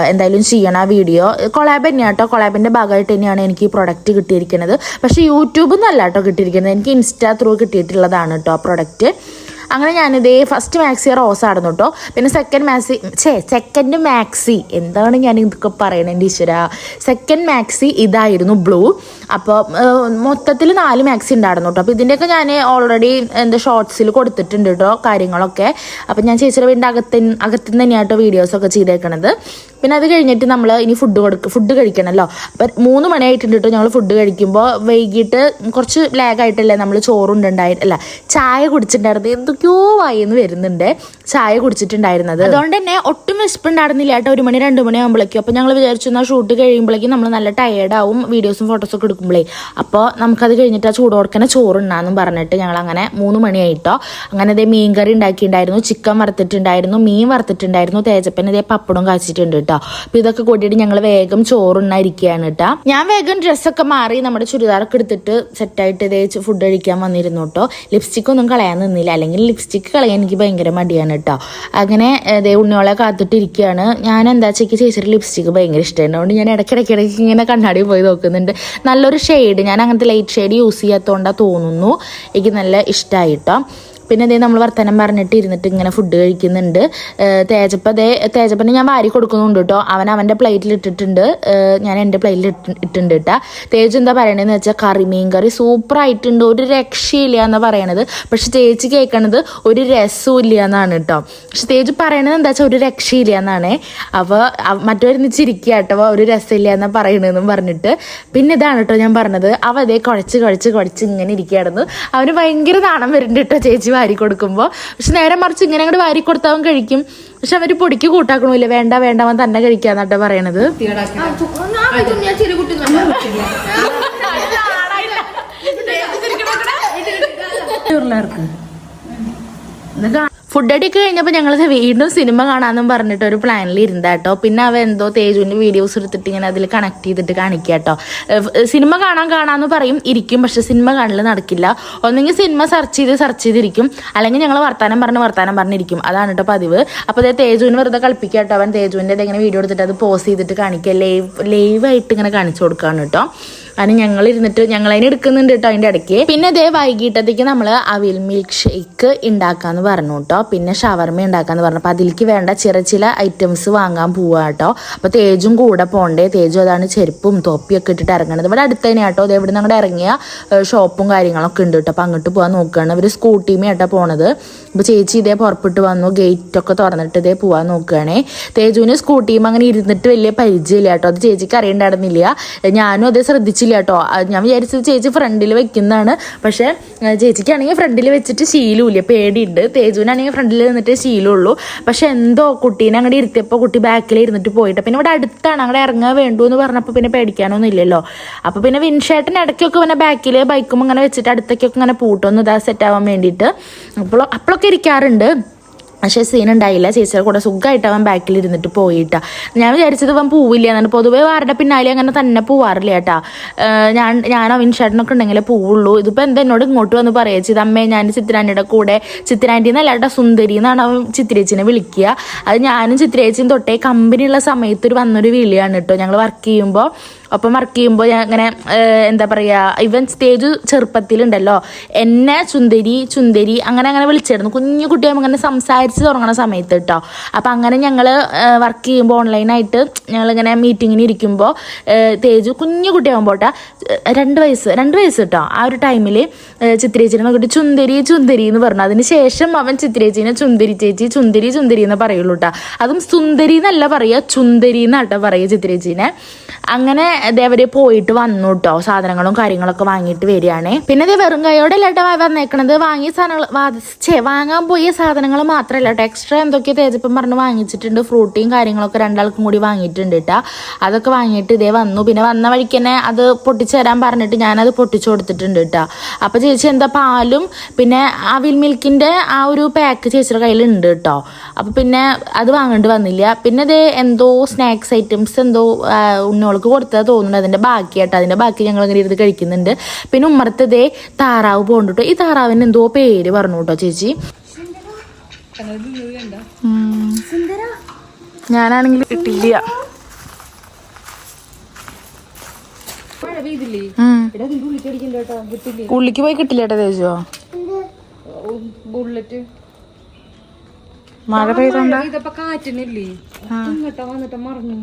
എന്തായാലും ചെയ്യണം ആ വീഡിയോ കൊളാബ് തന്നെയാണ് കേട്ടോ കൊളാബിന്റെ ഭാഗമായിട്ട് തന്നെയാണ് എനിക്ക് ഈ പ്രൊഡക്റ്റ് കിട്ടിയിരിക്കുന്നത്. പക്ഷേ യൂട്യൂബിൽ നിന്നല്ല കേട്ടോ കിട്ടിയിരിക്കുന്നത്. എനിക്ക് ഇൻസ്റ്റാ ത്രൂ കിട്ടിയിട്ടുള്ളതാണ് കേട്ടോ ആ പ്രൊഡക്റ്റ് അങ്ങനെ ഞാനിതേ ഫസ്റ്റ് മാക്സി റോസ് ആയിരുന്നു കേട്ടോ പിന്നെ സെക്കൻഡ് മാക്സി ഛേ സെക്കൻഡ് മാക്സി എന്താണ് ഞാൻ ഇതൊക്കെ പറയണേ എന്റെ ഈശ്വര? സെക്കൻഡ് മാക്സി ഇതായിരുന്നു ബ്ലൂ അപ്പോൾ മൊത്തത്തിൽ നാല് മാക്സി ഉണ്ടായിരുന്നു കേട്ടോ അപ്പോൾ ഇതിന്റെയൊക്കെ ഞാൻ ഓൾറെഡി എന്താ ഷോർട്സിൽ കൊടുത്തിട്ടുണ്ട് കേട്ടോ കാര്യങ്ങളൊക്കെ. അപ്പോൾ ഞാൻ ചേച്ചിയുടെ വീടിന്റെ അകത്ത് അകത്തു കേട്ടോ വീഡിയോസൊക്കെ ചെയ്തേക്കണത്. പിന്നെ അത് കഴിഞ്ഞിട്ട് നമ്മൾ ഇനി ഫുഡ് കൊടുക്കും ഫുഡ് കഴിക്കണമല്ലോ അപ്പം മൂന്ന് മണിയായിട്ടുണ്ട് കേട്ടോ ഞങ്ങൾ ഫുഡ് കഴിക്കുമ്പോൾ വൈകിട്ട് കുറച്ച് ലാഗായിട്ടല്ലേ നമ്മൾ ചോറുണ്ടുണ്ടായി അല്ല ചായ കുടിച്ചിട്ടുണ്ടായിരുന്നത് എന്തൊക്കെയോ വായിന്ന് വരുന്നുണ്ട്. ചായ കുടിച്ചിട്ടുണ്ടായിരുന്നത്. അതുകൊണ്ട് തന്നെ ഒട്ടും വിശപ്പുണ്ടായിരുന്നില്ല കേട്ടോ ഒരു മണി രണ്ട് മണി ആകുമ്പോഴേക്കും അപ്പോൾ ഞങ്ങൾ വിചാരിച്ചു എന്നാൽ ഷൂട്ട് കഴിയുമ്പോഴേക്കും നമ്മൾ നല്ല ടയേർഡാവും വീഡിയോസും ഫോട്ടോസൊക്കെ എടുക്കുമ്പോഴേ അപ്പോൾ നമുക്കത് കഴിഞ്ഞിട്ട് ആ ചൂടോടുക്കനെ ചോറുണ്ടാന്നും പറഞ്ഞിട്ട് ഞങ്ങൾ അങ്ങനെ മൂന്ന് മണിയായിട്ടോ. അങ്ങനെ ഇതേ മീൻ കറി ഉണ്ടാക്കിയിട്ടുണ്ടായിരുന്നു ചിക്കൻ വറുത്തിട്ടുണ്ടായിരുന്നു മീൻ വറുത്തിട്ടുണ്ടായിരുന്നു തേജപ്പൻ ഇതേ പപ്പടം കാച്ചിട്ടുണ്ട് കേട്ടോ. അപ്പൊ ഇതൊക്കെ കൂട്ടിയിട്ട് ഞങ്ങൾ വേഗം ചോറുണ്ണായിരിക്കുകയാണ് കേട്ടോ. ഞാൻ വേഗം ഡ്രസ്സൊക്കെ മാറി നമ്മുടെ ചുരിദാറൊക്കെ എടുത്തിട്ട് സെറ്റായിട്ട് ഇതേ ഫുഡ് കഴിക്കാൻ വന്നിരുന്നു കേട്ടോ. ലിപ്സ്റ്റിക് ഒന്നും കളയാൻ നിന്നില്ല. അല്ലെങ്കിൽ ലിപ്സ്റ്റിക് കളയാൻ എനിക്ക് ഭയങ്കര മടിയാണ് കേട്ടോ. അങ്ങനെ ദേ ഉണ്ണിയോളെ കാത്തിട്ടിരിക്കുകയാണ് ഞാൻ എന്താ വെച്ചാൽ ചേച്ചിയുടെ ലിപ്സ്റ്റിക് ഭയങ്കര ഇഷ്ടമാണ് അതുകൊണ്ട് ഞാൻ ഇടയ്ക്കിടയ്ക്ക് ഇടയ്ക്ക് ഇങ്ങനെ കണ്ണാടി പോയി നോക്കുന്നുണ്ട്. നല്ലൊരു ഷെയ്ഡ് ഞാൻ അങ്ങനത്തെ ലൈറ്റ് ഷെയ്ഡ് യൂസ് ചെയ്യാത്തതുകൊണ്ടാണ് തോന്നുന്നു. എനിക്ക് നല്ല ഇഷ്ടമായിട്ടോ പിന്നെ അതേ നമ്മൾ വർത്തമാനം പറഞ്ഞിട്ട് ഇരുന്നിട്ട് ഇങ്ങനെ ഫുഡ് കഴിക്കുന്നുണ്ട്. തേജപ്പ അതേ തേജപ്പനെ ഞാൻ വാരി കൊടുക്കുന്നുണ്ട് കേട്ടോ അവൻ അവന്റെ പ്ലേറ്റിൽ ഇട്ടിട്ടുണ്ട്. ഞാൻ എന്റെ പ്ലേറ്റിൽ ഇട്ട് ഇട്ടുണ്ട് കേട്ടാ തേജ് എന്താ പറയണതെന്ന് വെച്ചാൽ കറി മീൻ കറി സൂപ്പറായിട്ടുണ്ട്. ഒരു രക്ഷയില്ല എന്ന് പറയണത്. പക്ഷെ ചേച്ചി കേൾക്കണത് ഒരു രസവും ഇല്ല എന്നാണ് കേട്ടോ പക്ഷെ തേജ് പറയണത് എന്താ വെച്ചാൽ ഒരു രക്ഷയില്ല എന്നാണ്. അപ്പോൾ മറ്റവരിന്ന് ചിരിക്കുക കേട്ടോ ഒരു രസമില്ല എന്ന് പറയണതെന്നും പറഞ്ഞിട്ട്. പിന്നെ ഇതാണ് കേട്ടോ ഞാൻ പറഞ്ഞത്. അവ അതേ കുഴച്ച് കുഴച്ച് കുഴച്ച് ഇങ്ങനെ ഇരിക്കുകയായിരുന്നു അവന് ഭയങ്കര നാണം വരുന്നുണ്ട് കേട്ടോ ചേച്ചി വാരി കൊടുക്കുമ്പോൾ പക്ഷെ നേരെ മറിച്ച് ഇങ്ങനെ അങ്ങോട്ട് വാരി കൊടുത്താവും കഴിക്കും പക്ഷെ അവർ പൊടിക്ക് കൂട്ടാക്കണില്ല വേണ്ട വേണ്ട അവൻ തന്നെ കഴിക്കാന്നാട്ടോ പറയണത് ഫുഡ് അടിയൊക്കെ കഴിഞ്ഞപ്പോൾ ഞങ്ങൾ വീണ്ടും സിനിമ കാണാമെന്നും പറഞ്ഞിട്ട് ഒരു പ്ലാനിൽ ഇരുന്നാട്ടോ പിന്നെ അവ എന്തോ തേജുവിന്റെ വീഡിയോസ് എടുത്തിട്ട് ഇങ്ങനെ അതിൽ കണക്ട് ചെയ്തിട്ട് കാണിക്കുക കേട്ടോ സിനിമ കാണാൻ കാണാമെന്ന് പറയും ഇരിക്കും പക്ഷെ സിനിമ കാണൽ നടക്കില്ല. ഒന്നെങ്കിൽ സിനിമ സെർച്ച് ചെയ്ത് സെർച്ച് ചെയ്തിരിക്കും. അല്ലെങ്കിൽ ഞങ്ങൾ വർത്താനം പറഞ്ഞ് വർത്താനം പറഞ്ഞിരിക്കും. അതാണ് കേട്ടോ പതിവ്. അപ്പോൾ അതേ തേജുവിന് വെറുതെ കളിപ്പിക്കുക കേട്ടോ അവൻ തേജുവിന്റെ ഇങ്ങനെ വീഡിയോ എടുത്തിട്ട് അത് പോസ് ചെയ്തിട്ട് കാണിക്കുക ലൈവ് ലൈവായിട്ട് ഇങ്ങനെ കാണിച്ചു കൊടുക്കുകയാണ് കേട്ടോ അതിന് ഞങ്ങൾ ഇരുന്നിട്ട് ഞങ്ങൾ അതിന് എടുക്കുന്നുണ്ട് കേട്ടോ അതിന്റെ ഇടയ്ക്ക്. പിന്നെ ഇതേ വൈകിട്ടത്തേക്ക് നമ്മൾ അവിൽ മിൽക്ക് ഷേക്ക് ഉണ്ടാക്കാന്ന് പറഞ്ഞു കേട്ടോ പിന്നെ ഷവർമ ഉണ്ടാക്കാന്ന് പറഞ്ഞു. അപ്പോൾ അതിലേക്ക് വേണ്ട ചെറിയ ചില ഐറ്റംസ് വാങ്ങാൻ പോവാ കേട്ടോ അപ്പോൾ തേജും കൂടെ പോണ്ടേ. തേജു അതാണ് ചെരുപ്പും തൊപ്പിയൊക്കെ ഇട്ടിട്ട് ഇറങ്ങണത്. ഇവിടെ അടുത്ത് തന്നെ കേട്ടോ ഇവിടെ ഞങ്ങളുടെ ഇറങ്ങിയ ഷോപ്പും കാര്യങ്ങളൊക്കെ ഉണ്ട് കേട്ടോ അപ്പോൾ അങ്ങോട്ട് പോവാൻ നോക്കുകയാണ് ഇവർ സ്കൂട്ടിമേ ആട്ടോ പോണത്. അപ്പോൾ ചേച്ചി ഇതേ പുറപ്പെട്ട് വന്നു. ഗേറ്റ് ഒക്കെ തുറന്നിട്ട് ഇതേ പോവാൻ നോക്കുകയാണേ തേജുവിന് സ്കൂട്ടിയും അങ്ങനെ ഇരുന്നിട്ട് വലിയ പരിചയമില്ല കേട്ടോ അത് ചേച്ചിക്ക് അറിയണ്ടായിരുന്നില്ല. ഞാനും അതേ ശ്രദ്ധിച്ചില്ല കേട്ടോ അത് ഞാൻ വിചാരിച്ചത് ചേച്ചി ഫ്രണ്ടിൽ വെക്കുന്നതാണ്. പക്ഷേ ചേച്ചിക്കാണെങ്കിൽ ഫ്രണ്ടിൽ വെച്ചിട്ട് ശീലമില്ല പേടിയുണ്ട്. തേജുവിനാണെങ്കിൽ ഫ്രണ്ടിൽ നിന്നിട്ട് ശീലമുള്ളൂ പക്ഷെ എന്തോ കുട്ടീനെ അങ്ങോട്ട് ഇരുത്തിയപ്പോൾ കുട്ടി ബാക്കിൽ ഇരുന്നിട്ട് പോയിട്ട് പിന്നെ ഇവിടെ അടുത്താണ് അങ്ങോട്ട് ഇറങ്ങാൻ വേണ്ടു എന്ന് പറഞ്ഞപ്പോൾ പിന്നെ പേടിക്കാനൊന്നും ഇല്ലല്ലോ. അപ്പോൾ പിന്നെ വിൻഷേട്ടൻ ഇടയ്ക്കൊക്കെ പിന്നെ ബാക്കിൽ ബൈക്കും അങ്ങനെ വെച്ചിട്ട് അടുത്തേക്കൊക്കെ ഇങ്ങനെ പൂട്ടൊന്നും ഇതാ സെറ്റ് ആവാൻ വേണ്ടിയിട്ട്. അപ്പോൾ അപ്പോഴൊക്കെ ഇരിക്കാറുണ്ട്. പക്ഷേ സീൻ ഉണ്ടായില്ല ചേച്ചിയുടെ കൂടെ സുഖമായിട്ട് അവൻ ബാക്കിൽ ഇരുന്നിട്ട് പോയിട്ടാ. ഞാൻ വിചാരിച്ചത് അവൻ പോവില്ല എന്നിട്ട് പൊതുവേ വാറിന്റെ പിന്നാലെ അങ്ങനെ തന്നെ പോവാറില്ല കേട്ടാ. ഞാൻ ഞാൻ അവൻ ഷേട്ടനൊക്കെ ഉണ്ടെങ്കിലേ പോവുള്ളൂ. ഇതിപ്പോൾ എന്താ എന്നോട് ഇങ്ങോട്ട് വന്ന് പറയുക ചെയ്ത് അമ്മേ ഞാൻ ചിത്രാന്റിയുടെ കൂടെ ചിത്രാന്റി എന്നല്ല കേട്ടോ സുന്ദരി എന്നാണ് അവൻ ചിത്രേച്ചിനെ വിളിക്കുക. അത് ഞാനും ചിത്രേച്ചിയും തൊട്ടേ കമ്പനിയുള്ള സമയത്ത് ഒരു വന്നൊരു വിളിയാണ് കേട്ടോ. ഞങ്ങൾ വർക്ക് ചെയ്യുമ്പോൾ ഒപ്പം വർക്ക് ചെയ്യുമ്പോൾ ഞാൻ ഇങ്ങനെ എന്താ പറയുക ഇവൻ സ്റ്റേജ് ചെറുപ്പത്തിലുണ്ടല്ലോ. എന്നെ ചുന്ദരി ചുന്ദരി അങ്ങനെ അങ്ങനെ വിളിച്ചിരുന്നു. കുഞ്ഞു കുട്ടിയാകുമ്പോൾ അങ്ങനെ സംസാരിച്ച് തുടങ്ങുന്ന സമയത്ത് കേട്ടോ അപ്പം അങ്ങനെ ഞങ്ങൾ വർക്ക് ചെയ്യുമ്പോൾ ഓൺലൈനായിട്ട് ഞങ്ങളിങ്ങനെ മീറ്റിങ്ങിന് ഇരിക്കുമ്പോൾ തേജു കുഞ്ഞു കുട്ടിയാകുമ്പോൾ കേട്ടോ രണ്ട് വയസ്സ് രണ്ട് വയസ്സ് കേട്ടോ ആ ഒരു ടൈമിൽ ചിത്രേച്ചിനെ നോക്കിയിട്ട് ചുന്ദരി ചുന്ദരി എന്ന് പറഞ്ഞു. അതിന് ശേഷം അവൻ ചിത്രേച്ചിനെ ചുന്ദരി ചേച്ചി ചുന്ദരി ചുന്ദരി എന്ന് പറയുള്ളൂ കേട്ടോ അതും സുന്ദരി എന്നല്ല പറയുക ചുന്ദരി എന്നാട്ടോ പറയുക ചിത്രേച്ചിനെ. അങ്ങനെ ദേവരെ പോയിട്ട് വന്നു കേട്ടോ സാധനങ്ങളും കാര്യങ്ങളൊക്കെ വാങ്ങിയിട്ട് വരികയാണ്. പിന്നെ ഇത് വെറും കൈയോടെ അല്ലാട്ടോ വന്നേക്കണത്. വാങ്ങിയ സാധനങ്ങൾ വാങ്ങാൻ പോയ സാധനങ്ങൾ മാത്രമല്ല കേട്ടോ എക്സ്ട്രാ എന്തൊക്കെ തേജപ്പം പറഞ്ഞ് വാങ്ങിച്ചിട്ടുണ്ട്. ഫ്രൂട്ടിയും കാര്യങ്ങളൊക്കെ രണ്ടാൾക്കും കൂടി വാങ്ങിയിട്ടുണ്ട് കേട്ടോ അതൊക്കെ വാങ്ങിയിട്ട് ഇതേ വന്നു. പിന്നെ വന്ന വഴിക്ക് തന്നെ അത് പൊട്ടിച്ചു തരാൻ പറഞ്ഞിട്ട് ഞാനത് പൊട്ടിച്ചു കൊടുത്തിട്ടുണ്ട് കേട്ടോ അപ്പൊ ചേച്ചി എന്താ പാലും പിന്നെ അവിൽ മിൽക്കിന്റെ ആ ഒരു പാക്ക് ചേച്ചിയുടെ കയ്യിലുണ്ട് കേട്ടോ അപ്പൊ പിന്നെ അത് വാങ്ങേണ്ടി വന്നില്ല. പിന്നെ ഇത് എന്തോ സ്നാക്സ് ഐറ്റംസ് എന്തോ ഉണ്ണികൾക്ക് കൊടുത്തതാ തോന്നുന്നു അതിന്റെ ബാക്കിയാട്ടോ. അതിന്റെ ബാക്കി ഞങ്ങൾ ഇങ്ങനെ ഇരുന്ന് കഴിക്കുന്നുണ്ട്. പിന്നെ ഉമ്മറത്ത് ദേ താറാവ് കേട്ടോ ഈ താറാവിന് എന്തോ പേര് പറഞ്ഞു കേട്ടോ ചേച്ചി ഞാനാണെങ്കിൽ കിട്ടില്ല? ഉള്ളിക്ക് പോയി കിട്ടില്ല കേട്ടോ തേജോ ബുള്ളറ്റ്. മഴ പെയ്തോണ്ടാ? കാറ്റിനില്ലേ? വന്നിട്ട് മറന്നു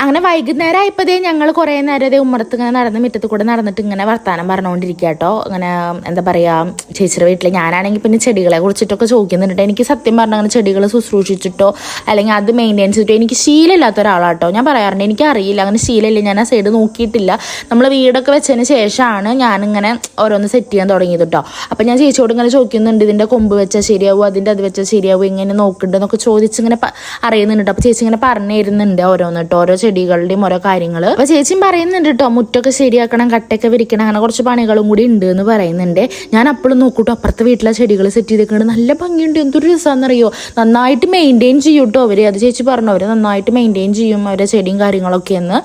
അങ്ങനെ വൈകുന്നേരം ആയപ്പോഴേ ഞങ്ങൾ കുറേ നേരം ഇതേ ഉമ്മറത്ത് ഇങ്ങനെ നടന്ന് മുറ്റത്ത് കൂടെ നടന്നിട്ട് ഇങ്ങനെ വർത്താനം പറഞ്ഞുകൊണ്ടിരിക്കുക കേട്ടോ അങ്ങനെ എന്താ പറയാ ചേച്ചിയുടെ വീട്ടിൽ ഞാനാണെങ്കിൽ പിന്നെ ചെടികളെ കുറിച്ചിട്ടൊക്കെ ചോദിക്കുന്നുണ്ട്. എനിക്ക് സത്യം പറഞ്ഞാൽ അങ്ങനെ ചെടികൾ ശുശ്രൂഷിച്ചിട്ടോ അല്ലെങ്കിൽ അത് മെയിന്റെയിൻ ചെയ്തിട്ടോ എനിക്ക് ശീലമില്ലാത്ത ഒരാളാട്ടോ. ഞാൻ പറയാറുണ്ട് എനിക്ക് അറിയില്ല അങ്ങനെ ശീലമില്ല. ഞാൻ ആ സൈഡ് നോക്കിയിട്ടില്ല. നമ്മൾ വീടൊക്കെ വെച്ചതിന് ശേഷമാണ് ഞാനിങ്ങനെ ഓരോന്ന് സെറ്റ് ചെയ്യാൻ തുടങ്ങിയത് കേട്ടോ അപ്പം ഞാൻ ചേച്ചിയോട് ഇങ്ങനെ ചോദിക്കുന്നുണ്ട് ഇതിന്റെ കൊമ്പ് വെച്ചാൽ ശരിയാവും? അതിന്റെ അത് വെച്ചാൽ ശരിയാവും? ഇങ്ങനെ നോക്കുന്നുണ്ടെന്നൊക്കെ ചോദിച്ച് ഇങ്ങനെ പ- അറിയുന്നുണ്ട് അപ്പോൾ ചേച്ചി ഇങ്ങനെ പറഞ്ഞു തരുന്നുണ്ട് ഓരോന്ന് കേട്ടോ ഓരോ ചെടികളുടെയും ഓരോ കാര്യങ്ങൾ അപ്പൊ ചേച്ചിയും പറയുന്നുണ്ട് കേട്ടോ മുറ്റൊക്കെ ശരിയാക്കണം കട്ടൊക്കെ വിരിക്കണം അങ്ങനെ കുറച്ച് പണികളും കൂടി ഉണ്ട് എന്ന് പറയുന്നുണ്ട്. ഞാൻ അപ്പോഴും നോക്കൂട്ടോ അപ്പുറത്തെ വീട്ടിലെ ചെടികൾ സെറ്റ് ചെയ്തിട്ടുണ്ട് നല്ല ഭംഗിയുണ്ട്. എന്തൊരു രസമാണെന്നറിയോ നന്നായിട്ട് മെയിന്റെയിൻ ചെയ്യൂട്ടോ അവർ അത് ചേച്ചി പറഞ്ഞു അവർ നന്നായിട്ട് മെയിന്റെയിൻ ചെയ്യും അവരെ ചെടിയും കാര്യങ്ങളൊക്കെ എന്ന്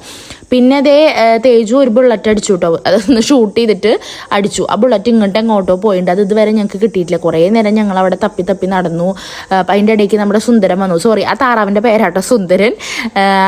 പിന്നെ അതേ തേജു ഒരു ബുള്ളറ്റ് അടിച്ചു കേട്ടോ അതൊന്ന് ഷൂട്ട് ചെയ്തിട്ട് അടിച്ചു. ആ ബുള്ളറ്റ് ഇങ്ങോട്ട് എങ്ങോട്ടോ പോയിട്ടുണ്ട് അത് ഇതുവരെ ഞങ്ങൾക്ക് കിട്ടിയിട്ടില്ല. കുറേ നേരം ഞങ്ങൾ അവിടെ തപ്പി തപ്പി നടന്നു. അതിന്റെ ഇടയ്ക്ക് നമ്മുടെ സുന്ദരൻ വന്നു. സോറി ആ താറാവിന്റെ പേരാട്ടോ സുന്ദരൻ.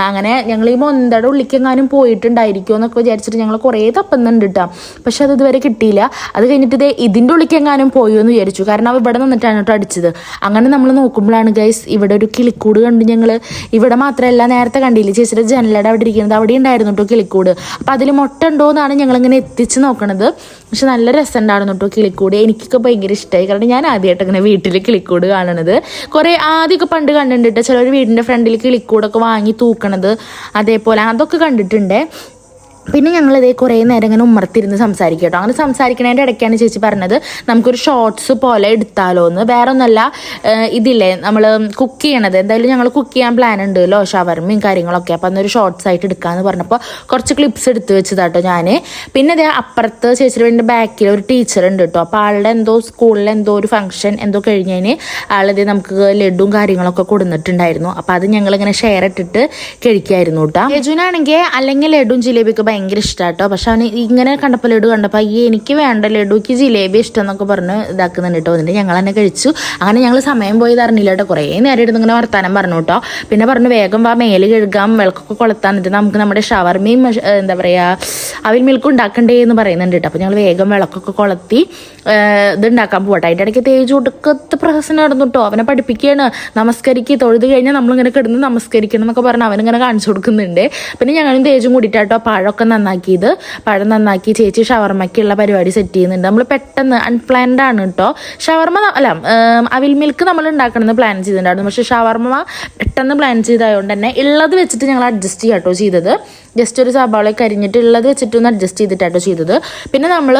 അങ്ങനെ ഞങ്ങൾ ഈ മൊന്തയുടെ ഉള്ളിക്കെങ്ങാനും പോയിട്ടുണ്ടായിരിക്കുമോ എന്നൊക്കെ വിചാരിച്ചിട്ട് ഞങ്ങൾ കുറേ തപ്പുന്നുണ്ട് കേട്ടോ പക്ഷെ അത് ഇതുവരെ കിട്ടിയില്ല. അത് കഴിഞ്ഞിട്ട് ഇതേ ഇതിന്റെ ഉള്ളിക്കെങ്ങാനും പോയോ എന്ന് വിചാരിച്ചു. കാരണം അവ ഇവിടെ നിന്നിട്ടാണ് കേട്ടോ അടിച്ചത്. അങ്ങനെ നമ്മൾ നോക്കുമ്പോഴാണ് ഗൈസ് ഇവിടെ ഒരു കിളിക്കൂട് കണ്ട് ഞങ്ങൾ ഇവിടെ മാത്രമല്ല നേരത്തെ കണ്ടില്ല ചേച്ചിയുടെ ജനലയുടെ അവിടെ ഇരിക്കുന്നത്. അവിടെ ഉണ്ടായിരുന്നു കേട്ടോ കിളിക്കൂട്. അപ്പം അതിൽ മുട്ട ഉണ്ടോ എന്നാണ് ഞങ്ങളിങ്ങനെ എത്തിച്ച് നോക്കണത്. പക്ഷെ നല്ല രസം ഉണ്ടായിരുന്നു കേട്ടോ കിളിക്കൂട്. എനിക്കൊക്കെ ഭയങ്കര ഇഷ്ടമായി കാരണം ഞാൻ ആദ്യമായിട്ട് ഇങ്ങനെ വീട്ടിൽ കിളിക്കൂട് കാണണത്. കുറേ ആദ്യമൊക്കെ പണ്ട് കണ്ടിട്ടുണ്ട്. ചിലർ വീടിന്റെ ഫ്രണ്ടിൽ കിളിക്കൂടൊക്കെ വാങ്ങി തൂക്കണത് അതേപോലെ. അതൊക്കെ കണ്ടിട്ടുണ്ട്. പിന്നെ ഞങ്ങൾ ഇതേ കുറേ നേരം ഇങ്ങനെ ഉമ്മർത്തിരുന്ന് സംസാരിക്കും കേട്ടോ. അങ്ങനെ സംസാരിക്കണതിന്റെ ഇടയ്ക്കാണ് ചേച്ചി പറഞ്ഞത് നമുക്കൊരു ഷോർട്സ് പോലെ എടുത്താലോ എന്ന് വേറെ ഒന്നല്ല ഇതില്ലേ നമ്മൾ കുക്ക് ചെയ്യണത്. എന്തായാലും ഞങ്ങൾ കുക്ക് ചെയ്യാൻ പ്ലാൻ ഉണ്ടല്ലോ ഷവർമയും കാര്യങ്ങളൊക്കെ. അപ്പോൾ അന്നൊരു ഷോർട്സ് ആയിട്ട് എടുക്കാമെന്ന് പറഞ്ഞപ്പോൾ കുറച്ച് ക്ലിപ്സ് എടുത്ത് വെച്ചതാട്ടോ ഞാൻ പിന്നെ അതേ അപ്പുറത്ത് ചേച്ചി വീടിന്റെ ബാക്കിൽ ഒരു ടീച്ചർ ഉണ്ട് കേട്ടോ. അപ്പോൾ ആളുടെ എന്തോ സ്കൂളിൽ എന്തോ ഒരു ഫംഗ്ഷൻ എന്തോ കഴിഞ്ഞതിന് ആളിത് നമുക്ക് ലഡുവും കാര്യങ്ങളൊക്കെ കൊടുത്തിട്ടുണ്ടായിരുന്നു അപ്പോൾ അത് ഞങ്ങളിങ്ങനെ ഷെയർ ഇട്ടിട്ട് കഴിക്കായിരുന്നു കേട്ടോ അല്ലെങ്കിൽ ലഡുവും ജിലേബിയൊക്കെ ഭയങ്കര ഇഷ്ടമാട്ടോ പക്ഷെ അവന് ഇങ്ങനെ കണ്ടപ്പോൾ ലഡു കണ്ടപ്പോൾ അയ്യേ എനിക്ക് വേണ്ട ലഡുക്ക് ജിലേബി ഇഷ്ടം എന്നൊക്കെ പറഞ്ഞ് ഇതാക്കുന്നുണ്ട് കേട്ടോ. എന്നിട്ട് ഞങ്ങൾ തന്നെ കഴിച്ചു. അങ്ങനെ ഞങ്ങൾ സമയം പോയി അറിഞ്ഞില്ല കേട്ടോ. കുറേ നേരം ഇങ്ങനെ വർത്താനം പറഞ്ഞു കേട്ടോ. പിന്നെ പറഞ്ഞു വേഗം വാ മേൽ കഴുകാം വിളക്കൊക്കെ കൊളുത്താൻ എന്നിട്ട് നമുക്ക് നമ്മുടെ ഷവർമയും എന്താ പറയുക അവിൽ മിൽക്ക് ഉണ്ടാക്കണ്ടേ എന്ന് പറയുന്നുണ്ട് കേട്ടോ. അപ്പോൾ ഞങ്ങൾ വേഗം വിളക്കൊക്കെ കൊളുത്തി ഏഹ്, ഇത് ഉണ്ടാക്കാൻ പോകട്ടെ അതിന്റെ ഇടയ്ക്ക് തേജ് ഒടുക്കത്ത് പ്രഹസനം നടന്നു കേട്ടോ. അവനെ പഠിപ്പിക്കുകയാണ്. നമസ്കരിക്കുക തൊഴുത് കഴിഞ്ഞാൽ നമ്മളിങ്ങനെ കിടന്ന് നമസ്കരിക്കണം എന്നൊക്കെ പറഞ്ഞ് അവനിങ്ങനെ കാണിച്ചു കൊടുക്കുന്നുണ്ട്. പിന്നെ ഞങ്ങളും തേജും കൂടിയിട്ടാട്ടോ പഴമൊക്കെ നന്നാക്കിയത്. പഴം നന്നാക്കി ചേച്ചി ഷവർമ്മയ്ക്കുള്ള പരിപാടി സെറ്റ് ചെയ്യുന്നുണ്ട്. നമ്മൾ പെട്ടെന്ന് അൺപ്ലാൻഡ് ആണ് കേട്ടോ ഷവർമ്മ അല്ല അവിൽ മിൽക്ക് നമ്മൾ ഉണ്ടാക്കണമെന്ന് പ്ലാൻ ചെയ്തിട്ടുണ്ടായിരുന്നു. പക്ഷെ ഷവർമ്മ പെട്ടെന്ന് പ്ലാൻ ചെയ്തതുകൊണ്ട് തന്നെ ഉള്ളത് വെച്ചിട്ട് ഞങ്ങൾ അഡ്ജസ്റ്റ് ചെയ്യാട്ടോ ചെയ്തത്. ജസ്റ്റ് ഒരു സവാളയൊക്കെ കരിഞ്ഞിട്ട് ഉള്ളത് വെച്ചിട്ട് ഒന്ന് അഡ്ജസ്റ്റ് ചെയ്തിട്ടാട്ടോ ചെയ്തത്. പിന്നെ നമ്മൾ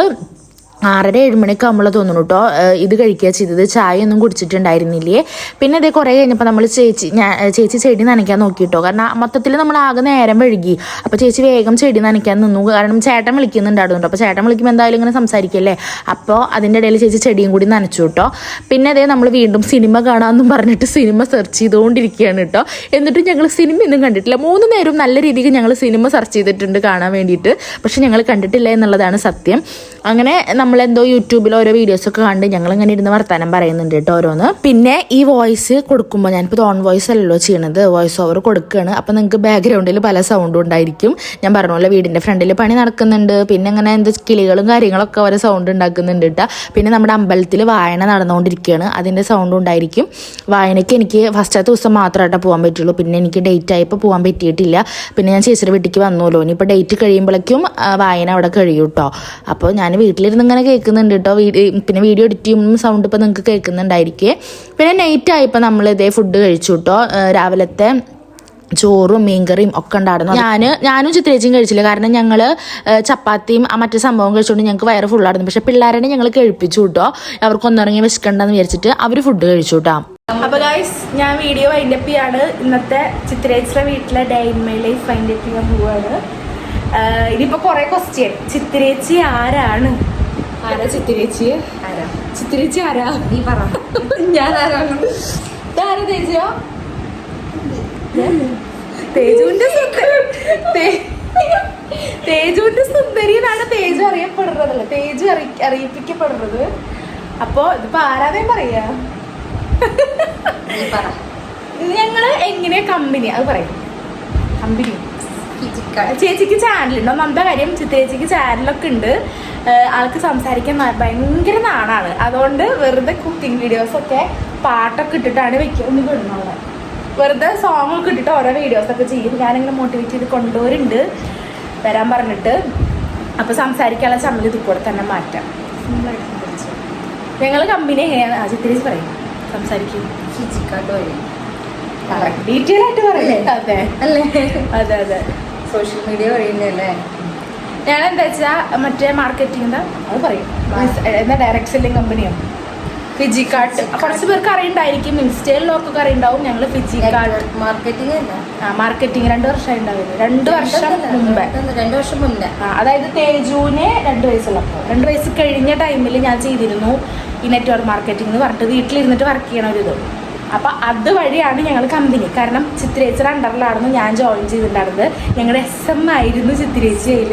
ആറര ഏഴ് മണിയൊക്കെ ആകുമ്പോൾ തോന്നുന്നു കേട്ടോ ഇത് കഴിക്കുക ചെയ്തത്. ചായ ഒന്നും കുടിച്ചിട്ടുണ്ടായിരുന്നില്ലേ? പിന്നെ ഇതേ കുറേ കഴിഞ്ഞപ്പോൾ നമ്മൾ ചേച്ചി ഞാൻ ചേച്ചി ചെടി നനയ്ക്കാൻ നോക്കി കേട്ടോ കാരണം മൊത്തത്തിൽ നമ്മൾ ആകെ നേരം വഴുകി അപ്പോൾ ചേച്ചി വേഗം ചെടി നനയ്ക്കാൻ നിന്നു. കാരണം ചേട്ടൻ വിളിക്കുന്നുണ്ടായിരുന്നു അപ്പോൾ ചേട്ടൻ വിളിക്കുമ്പോൾ എന്തായാലും ഇങ്ങനെ സംസാരിക്കല്ലേ? അപ്പോൾ അതിന്റെ ഇടയിൽ ചേച്ചി ചെടിയും കൂടി നനച്ചു കേട്ടോ പിന്നെ അതേ നമ്മൾ വീണ്ടും സിനിമ കാണാമെന്നും പറഞ്ഞിട്ട് സിനിമ സെർച്ച് ചെയ്തുകൊണ്ടിരിക്കുകയാണ് കേട്ടോ എന്നിട്ടും ഞങ്ങൾ സിനിമ ഒന്നും കണ്ടിട്ടില്ല. മൂന്ന് നേരവും നല്ല രീതിക്ക് ഞങ്ങൾ സിനിമ സെർച്ച് ചെയ്തിട്ടുണ്ട് കാണാൻ വേണ്ടിയിട്ട്. പക്ഷെ ഞങ്ങൾ കണ്ടിട്ടില്ല എന്നുള്ളതാണ് സത്യം. അങ്ങനെ നമ്മളെന്തോ യൂട്യൂബിൽ ഓരോ വീഡിയോസൊക്കെ കണ്ട് ഞങ്ങൾ ഇങ്ങനെ ഇരുന്ന് വർത്താനം പറയുന്നുണ്ട് കേട്ടോ ഓരോന്ന്. പിന്നെ ഈ വോയിസ് കൊടുക്കുമ്പോൾ ഞാനിപ്പോൾ ഓൺ വോയിസ് അല്ലല്ലോ ചെയ്യണത്. വോയിസ് ഓവർ കൊടുക്കുകയാണ് അപ്പോൾ നിങ്ങൾക്ക് ബാക്ക്ഗ്രൗണ്ടിൽ പല സൗണ്ടും ഉണ്ടായിരിക്കും. ഞാൻ പറഞ്ഞ പോലെ വീടിന്റെ ഫ്രണ്ടിൽ പണി നടക്കുന്നുണ്ട്. പിന്നെ അങ്ങനെ എന്ത് കിളികളും കാര്യങ്ങളൊക്കെ ഓരോ സൗണ്ട് ഉണ്ടാക്കുന്നുണ്ട് കേട്ടോ. പിന്നെ നമ്മുടെ അമ്പലത്തിൽ വായന നടന്നുകൊണ്ടിരിക്കുകയാണ്. അതിന്റെ സൗണ്ട് ഉണ്ടായിരിക്കും. വായനയ്ക്ക് എനിക്ക് ഫസ്റ്റത്തെ ദിവസം മാത്രമായിട്ടേ പോകാൻ പറ്റുള്ളൂ. പിന്നെ എനിക്ക് ഡേറ്റ് ആയപ്പോൾ പോകാൻ പറ്റിയിട്ടില്ല. പിന്നെ ഞാൻ ചേച്ചിയുടെ വീട്ടിലേക്ക് വന്നല്ലോ ഇനിയിപ്പോൾ ഡേറ്റ് കഴിയുമ്പോഴേക്കും വായന അവിടെ കഴിയും കേട്ടോ. അപ്പോൾ ഞാൻ വീട്ടിലിരുന്ന് കേൾക്കുന്നുണ്ട് കേട്ടോ വീഡിയോ പിന്നെ വീഡിയോ എഡിറ്റ് ചെയ്യുമ്പോൾ സൗണ്ട് ഇപ്പോൾ നിങ്ങൾക്ക് കേൾക്കുന്നുണ്ടായിരിക്കേ. പിന്നെ നൈറ്റ് ആയപ്പോൾ നമ്മൾ ഇതേ ഫുഡ് കഴിച്ചു കേട്ടോ രാവിലത്തെ ചോറും മീൻകറിയും ഒക്കെ ഉണ്ടായിരുന്നു. ഞാൻ ഞാനും ചിത്രേച്ചിയും കഴിച്ചില്ല. കാരണം ഞങ്ങൾ ചപ്പാത്തിയും ആ മറ്റേ സംഭവം കഴിച്ചുകൊണ്ട് ഞങ്ങൾക്ക് വയറ് ഫുള്ളായിരുന്നു പക്ഷെ പിള്ളേരെ ഞങ്ങൾ കഴിപ്പിച്ചു കേട്ടോ അവർക്ക് ഒന്നിറങ്ങി വിശക്കണ്ടെന്ന് വിചാരിച്ചിട്ട് അവർ ഫുഡ് കഴിച്ചു കേട്ടോ അപ്പൊ ഗൈസ് ഞാൻ വീഡിയോ വൈൻഡപ്പ് ചെയ്യാണ്. ഇന്നത്തെ ചിത്രേച്ചിയുടെ വീട്ടിലെ day in my life wind up ചെയ്യാൻ പോവാണ്. ആഹ് ഇനിയിപ്പോ കൊറേ ക്വസ്റ്റ്യൻ ചിത്രേച്ചി ആരാണ്? ആരാ ചിത്തിരേച്ചി? ആരാ? നീ പറ. ഞാൻ ആരാണ് ഇതാരാ തേജോ? തേജുവിന്റെ തേജുവിന്റെ സുന്ദരി എന്നാണ് തേജു അറിയപ്പെടുന്നത് തേജു അറി അറിയിപ്പിക്കപ്പെടുന്നത്. അപ്പൊ ഇതിപ്പോ ആരാധന പറയാ? ഞങ്ങൾ എങ്ങനെ കമ്പനി? അത് പറയും. കമ്പനി. ചേച്ചിക്ക് ചാനലുണ്ട്. ഒന്നാമത്തെ കാര്യം ചേച്ചിക്ക് ചാനലൊക്കെ ഉണ്ട്. ആൾക്ക് സംസാരിക്കാൻ ഭയങ്കര നാണാണ്. അതുകൊണ്ട് വെറുതെ കുക്കിംഗ് വീഡിയോസ് ഒക്കെ പാട്ടൊക്കെ ഇട്ടിട്ടാണ് വെക്കുന്നത് ഒന്ന് വെറുതെ സോങ് ഒക്കെ ഇട്ടിട്ട് ഓരോ വീഡിയോസ് ഒക്കെ ചെയ്യും. ഞാനിങ്ങനെ മോട്ടിവേറ്റ് ചെയ്ത് കൊണ്ടുവരുന്നുണ്ട്. വരാൻ പറഞ്ഞിട്ട്. അപ്പൊ സംസാരിക്കാനുള്ള ചമ്മൽ ഇത് കൂടെ തന്നെ മാറ്റാം. ഞങ്ങൾ കമ്പനി ചിത്രേച്ചി പറയും. സംസാരിക്കും. ഫിജിക്കാട്ട് വഴി ഡീറ്റെയിൽ ആയിട്ട് പറയല്ലേ? അതെ. അല്ലേ? അതെ അതെ. സോഷ്യൽ മീഡിയ പറയുന്നല്ലേ ഞാൻ എന്താ വെച്ചാ മറ്റേ മാർക്കറ്റിംഗ് എന്താ അത് പറയും. എന്താ ഡയറക്ട് സെല്ലിംഗ് കമ്പനിയോ ഫിജി കാർട്ട് കുറച്ച് പേർക്ക് അറിയണ്ടായിരിക്കും. ഇൻസ്റ്റയിലൊക്കെ അറിയണ്ടാവും. ഞങ്ങൾ ഫിജി കാർട്ട് മാർക്കറ്റിംഗ് ആ മാർക്കറ്റിംഗ് രണ്ട് വർഷമായി ഉണ്ടാവില്ല? രണ്ട് വർഷം മുമ്പേ. രണ്ടു വർഷം മുന്നേ. അതായത് തേജുവിന് രണ്ട് വയസ്സുള്ളപ്പോൾ രണ്ട് വയസ്സ് കഴിഞ്ഞ ടൈമിൽ ഞാൻ ചെയ്തിരുന്നു ഈ നെറ്റ്വർക്ക് മാർക്കറ്റിംഗ് എന്ന് പറഞ്ഞിട്ട്. വീട്ടിലിരുന്നിട്ട് വർക്ക് ചെയ്യണ ഒരു ഇത് അപ്പം അതുവഴിയാണ് ഞങ്ങൾ കമ്പനി കാരണം ചിത്രേച്ചർ അണ്ടറിലായിരുന്നു ഞാൻ ജോയിൻ ചെയ്തിട്ടുണ്ടായിരുന്നത്. ഞങ്ങളുടെ എസ് എം ആയിരുന്നു ചിത്രേച്ചയിൽ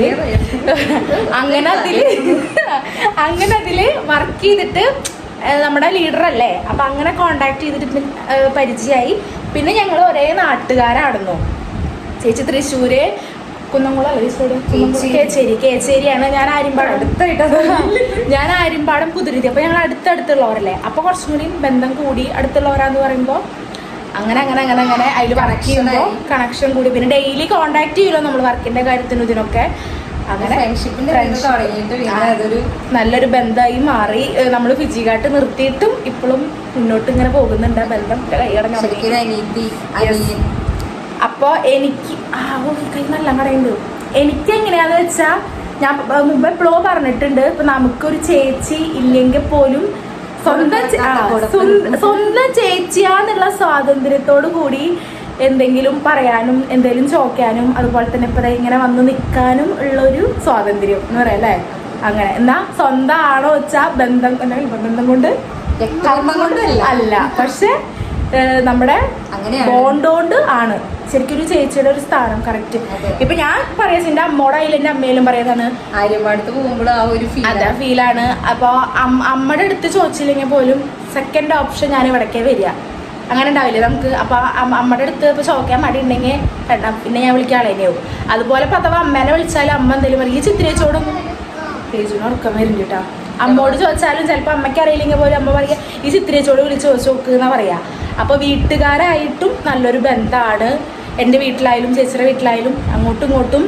അങ്ങനെ അതിൽ അങ്ങനെ അതിൽ വർക്ക് ചെയ്തിട്ട് നമ്മുടെ ലീഡർ അല്ലേ? അപ്പം അങ്ങനെ കോണ്ടാക്ട് ചെയ്തിട്ട് പരിചയമായി. പിന്നെ ഞങ്ങൾ ഒരേ നാട്ടുകാരായിരുന്നു ചേച്ചി തൃശ്ശൂര് കുന്നംകുളം കേച്ചേരി. കേച്ചേരി. കേച്ചേരിയാണ് ഞാൻ ആര്യമ്പാടം. അടുത്തായിട്ടാണ്. ഞാൻ ആര്യമ്പാടം കുതിരുതി. അപ്പൊ ഞങ്ങൾ അടുത്തടുത്തുള്ളവരല്ലേ? അപ്പൊ കുറച്ചും കൂടി ബന്ധം കൂടി അടുത്തുള്ളവരാന്ന് പറയുമ്പോ അങ്ങനെ അങ്ങനെ അങ്ങനെ അങ്ങനെ അതിൽ വർക്ക് ചെയ്യുമ്പോൾ കണക്ഷൻ കൂടി. പിന്നെ ഡെയിലി കോണ്ടാക്ട് ചെയ്യുമല്ലോ നമ്മൾ വർക്കിന്റെ കാര്യത്തിനും ഇതിനൊക്കെ. അങ്ങനെ നല്ലൊരു ബന്ധമായി മാറി. നമ്മൾ ഫിജിക്കാട്ട് നിർത്തിയിട്ടും ഇപ്പോഴും മുന്നോട്ട് ഇങ്ങനെ പോകുന്നുണ്ട്. ആ ബന്ധം കൈയടഞ്ഞു ശരിക്കും ഒരു അനീതി അനിയൻ അപ്പോൾ എനിക്ക് ആ കൈ നല്ല കടയുണ്ട് എനിക്ക് എങ്ങനെയാന്ന് വെച്ചാ ഞാൻ മുമ്പ് എപ്പോഴോ പറഞ്ഞിട്ടുണ്ട് ഇപ്പൊ നമുക്കൊരു ചേച്ചി ഇല്ലെങ്കിൽ പോലും സ്വന്തം സ്വന്ത- ചേച്ചിയാന്നുള്ള സ്വാതന്ത്ര്യത്തോടു കൂടി എന്തെങ്കിലും പറയാനും എന്തെങ്കിലും ചോക്കാനും അതുപോലെ തന്നെ ഇപ്പൊ ഇങ്ങനെ വന്ന് നിൽക്കാനും ഉള്ള ഒരു സ്വാതന്ത്ര്യം എന്ന് പറയാം അല്ലേ? അങ്ങനെ. എന്നാ സ്വന്തം ആണോ വെച്ചാ ബന്ധം ബന്ധം കൊണ്ട്? അല്ല പക്ഷെ നമ്മുടെ ബോണ്ടോണ്ട് ആണ്. ശരിക്കും ഒരു ചേച്ചിയുടെ ഒരു സ്ഥാനം കറക്റ്റ്. ഇപ്പൊ ഞാൻ പറയാ എന്റെ അമ്മോടെ ആയാലും എന്റെ അമ്മയിലും പറയുന്നതാണ് ആര്യമാടത്ത് പോകുമ്പോൾ ആ ഒരു അതെ ഫീലാണ് അപ്പൊ അമ്മയുടെ അടുത്ത് ചോദിച്ചില്ലെങ്കിൽ പോലും സെക്കൻഡ് ഓപ്ഷൻ ഞാൻ ഇവിടേക്കേ വരിക. അങ്ങനെ ഉണ്ടാവില്ലേ നമുക്ക്? അപ്പൊ അമ്മ- അമ്മയുടെ അടുത്ത് ഇപ്പൊ ചോദിക്കാൻ മടി ഉണ്ടെങ്കിൽ പിന്നെ ഞാൻ വിളിക്കാൻ ആളേനെയാവും അതുപോലെ ഇപ്പൊ അഥവാ അമ്മേനെ വിളിച്ചാലും അമ്മ എന്തെങ്കിലും പറയും ഈ ചിത്രേച്ചോടൊന്നും തേജുവിന് ഉറക്കം വരും കേട്ടാ. അമ്മോട് ചോദിച്ചാലും ചിലപ്പോൾ അമ്മയ്ക്ക് അറിയില്ലെങ്കിൽ പോലും അമ്മ പറയുക ഈ ചിത്രേച്ചോട് വിളിച്ച് ചോദിച്ചു നോക്ക് എന്നാ പറയാ. അപ്പൊ വീട്ടുകാരായിട്ടും നല്ലൊരു ബന്ധമാണ്. എന്റെ വീട്ടിലായാലും ചേച്ചിയുടെ വീട്ടിലായാലും അങ്ങോട്ടും ഇങ്ങോട്ടും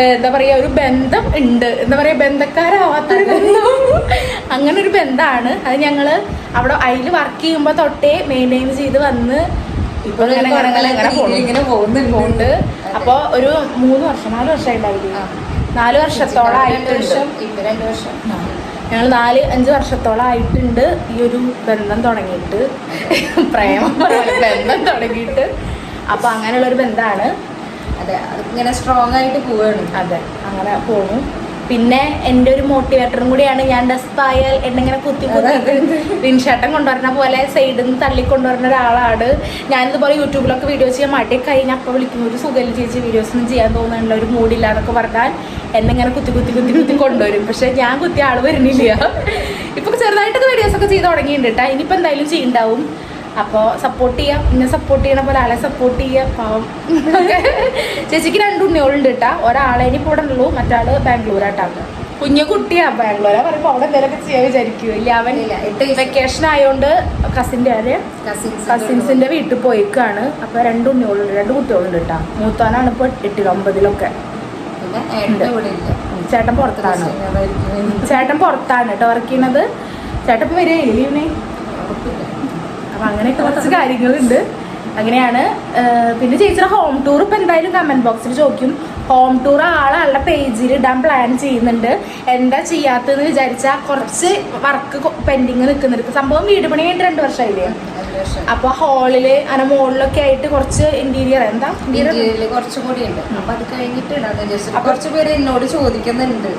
എന്താ പറയാ ഒരു ബന്ധം ഉണ്ട്. എന്താ പറയാ ബന്ധക്കാരാവാത്തൊരു ബന്ധം അങ്ങനെ ഒരു ബന്ധമാണ്. അത് ഞങ്ങൾ അവിടെ അതിൽ വർക്ക് ചെയ്യുമ്പോൾ തൊട്ടേ മെയിന്റെയിൻ ചെയ്ത് വന്ന് ഇപ്പോൾ ഇങ്ങനെ പോകുന്നുണ്ട്. അപ്പോൾ ഒരു മൂന്ന് വർഷം നാല് വർഷം ഉണ്ടാവില്ലേ ആ. നാല് വർഷത്തോളം രണ്ട് വർഷം ഇപ്പൊ രണ്ട് വർഷം. ഞങ്ങൾ നാല് അഞ്ച് വർഷത്തോളം ആയിട്ടുണ്ട് ഈ ഒരു ബന്ധം തുടങ്ങിയിട്ട്. പ്രേമം ബന്ധം തുടങ്ങിയിട്ട്. അപ്പൊ അങ്ങനെയുള്ള ഒരു ബന്ധമാണ് അതെ അത് ഇങ്ങനെ സ്ട്രോങ് ആയിട്ട് പോവുകയാണ് അതെ. അങ്ങനെ പോണു. പിന്നെ എന്റെ ഒരു മോട്ടിവേറ്ററും കൂടിയാണ് ഞാൻ ഡെസ്പായാൽ എന്നെ ഇങ്ങനെ കുത്തി വിൻഷേട്ടൻ കൊണ്ടുവരുന്ന പോലെ സൈഡിൽ നിന്ന് തള്ളിക്കൊണ്ടുവരുന്ന ഒരാളാണ്. ഞാനിതുപോലെ യൂട്യൂബിലൊക്കെ വീഡിയോ ചെയ്യാൻ മടി കഴിഞ്ഞ് അപ്പോൾ വിളിക്കുന്ന ഒരു സുഖം ചേച്ചി വീഡിയോസ് ഒന്നും ചെയ്യാൻ തോന്നുന്നുള്ള ഒരു മൂഡില്ല എന്നൊക്കെ പറഞ്ഞാൽ എന്നെ ഇങ്ങനെ കുത്തി കുത്തി കുത്തി കുത്തി കൊണ്ടുവരും. പക്ഷെ ഞാൻ കുത്തി ആൾ വരുന്നില്ല. ഇപ്പൊ ചെറുതായിട്ടൊക്കെ വീഡിയോസ് ഒക്കെ ചെയ്ത് തുടങ്ങിയിട്ടുണ്ട് കേട്ടോ ഇനിയിപ്പോൾ എന്തായാലും ചെയ്യുണ്ടാവും. അപ്പോൾ സപ്പോർട്ട് ചെയ്യാം. ഇന്നെ സപ്പോർട്ട് ചെയ്യണ പോലെ ആളെ സപ്പോർട്ട് ചെയ്യാം. പാവം. ചേച്ചിക്ക് രണ്ട് ഉണ്ണികളുണ്ട് കേട്ടാ ഒരാളെ ഇനി ഇവിടെ ഉള്ളൂ. മറ്റാൾ ബാംഗ്ലൂരായിട്ടാണ് കുഞ്ഞു കുട്ടിയാ ബാംഗ്ലൂരാ. പറയുമ്പോൾ അവിടെ എന്തെങ്കിലുമൊക്കെ ചെയ്യാൻ വിചാരിക്കും ഇല്ല? അവൻ വെക്കേഷൻ ആയതുകൊണ്ട് കസിന്റെ ആര്? കസിൻസിന്റെ കസിൻസിന്റെ വീട്ടിൽ പോയിക്കാണ്. അപ്പോൾ രണ്ട് ഉണ്ണികളുണ്ട് രണ്ട് കുട്ടികളുണ്ട് കേട്ടാ മൂത്താനാണ് ഇപ്പൊ എട്ടിൽ ഒമ്പതിലൊക്കെ. ചേട്ടൻ പുറത്താണ്. ചേട്ടൻ പുറത്താണ് കേട്ടോ വർക്ക് ചെയ്യണത് ചേട്ടൻ ഇപ്പം വരികയില്ലേ ലീവിനെ. അപ്പൊ അങ്ങനെയൊക്കെ കുറച്ച് കാര്യങ്ങളുണ്ട്. അങ്ങനെയാണ് പിന്നെ ചേച്ചിയുടെ ഹോം ടൂർ ഇപ്പൊ എന്തായാലും കമന്റ് ബോക്സിൽ ചോദിക്കും. ഹോം ടൂർ ആളാളുടെ പേജിൽ ഇടാൻ പ്ലാൻ ചെയ്യുന്നുണ്ട്. എന്താ ചെയ്യാത്തതെന്ന് വിചാരിച്ചാൽ കുറച്ച് വർക്ക് പെൻഡിങ് നിൽക്കുന്നുണ്ട്. സംഭവം വീട് പണി കഴിഞ്ഞിട്ട് രണ്ട് വർഷമായില്ലേ അപ്പോൾ ഹാളിൽ അങ്ങനെ മുകളിലൊക്കെ ആയിട്ട് കുറച്ച് ഇന്റീരിയർ എന്താ? കുറച്ചുകൂടി ഉണ്ട്. അപ്പൊ അത് കഴിഞ്ഞിട്ട് കുറച്ച് പേര് എന്നോട് ചോദിക്കുന്നുണ്ട്.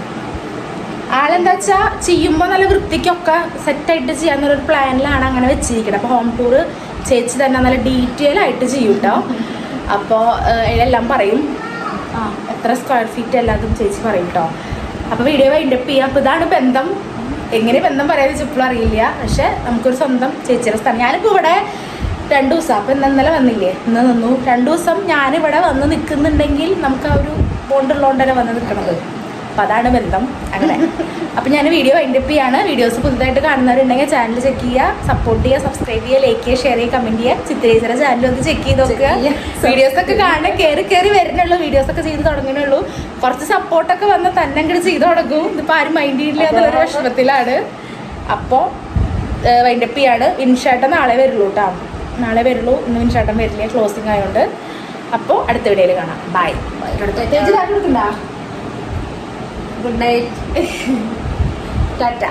ആളെന്താ വെച്ചാൽ ചെയ്യുമ്പോൾ നല്ല വൃത്തിക്കൊക്കെ സെറ്റായിട്ട് ചെയ്യാന്നൊരു പ്ലാനിലാണ് അങ്ങനെ വെച്ചിരിക്കുന്നത് അപ്പോൾ ഹോം ടൂർ ചേച്ചി തന്നെ നല്ല ഡീറ്റെയിൽ ആയിട്ട് ചെയ്യും കേട്ടോ അപ്പോൾ എല്ലാം പറയും. ആ. എത്ര സ്ക്വയർ ഫീറ്റ് എല്ലാതും ചേച്ചി പറയും കേട്ടോ അപ്പോൾ വീഡിയോ വൈൻഡപ്പ് ചെയ്യാം. അപ്പോൾ ഇതാണ് ബന്ധം. എങ്ങനെ ബന്ധം വെച്ചാൽ ഇപ്പോഴും അറിയില്ല. പക്ഷെ നമുക്കൊരു സ്വന്തം ചേച്ചിയുടെ സ്ഥലം. ഞാനിപ്പോൾ ഇവിടെ രണ്ടു ദിവസം. അപ്പം ഇന്ന് ഇന്നലെ വന്നില്ലേ? ഇന്ന് നിന്നു. രണ്ടു ദിവസം ഞാനിവിടെ വന്ന് നിൽക്കുന്നുണ്ടെങ്കിൽ നമുക്ക് ആ ഒരു ബോണ്ടുള്ളതുകൊണ്ടല്ലേ വന്ന് നിൽക്കണത് അപ്പം അതാണ് ബന്ധം. അങ്ങനെ. അപ്പം ഞാൻ വീഡിയോ വൈൻഡപ്പ് ചെയ്യാണ്. വീഡിയോസ് പുതുതായിട്ട് കാണുന്നവരുണ്ടെങ്കിൽ ചാനൽ ചെക്ക് ചെയ്യുക സപ്പോർട്ട് ചെയ്യുക സബ്സ്ക്രൈബ് ചെയ്യുക ലൈക്ക് ചെയ്യുക ഷെയർ ചെയ്യുക കമന്റ് ചെയ്യുക. ചിത്രേശ്വര ചാനൽ ഒന്ന് ചെക്ക് ചെയ്ത് നോക്കുക. വീഡിയോസൊക്കെ വീഡിയോസ് ഒക്കെ കാണാൻ കയറി കയറി വരുന്നുള്ളൂ. വീഡിയോസ് ഒക്കെ ചെയ്ത് തുടങ്ങുന്നുള്ളൂ. കുറച്ച് സപ്പോർട്ടൊക്കെ വന്ന് തന്നെ അങ്ങോട്ട് ചെയ്ത് തുടങ്ങും. ഇതിപ്പോൾ ആരും മൈൻഡ് ചെയ്യില്ല എന്നുള്ളൊരു വിഷമത്തിലാണ്. അപ്പോൾ വൈൻഡപ്പ് ചെയ്യാണ്. ഇൻഷേട്ടൻ നാളെ വരുള്ളൂ കേട്ടോ നാളെ വരുള്ളൂ. ഇന്ന് ഇൻഷേട്ടൻ വരില്ല. ക്ലോസിങ് ആയതുകൊണ്ട് അപ്പോൾ അടുത്ത വീഡിയോയിൽ കാണാം. Bye bye good night Tata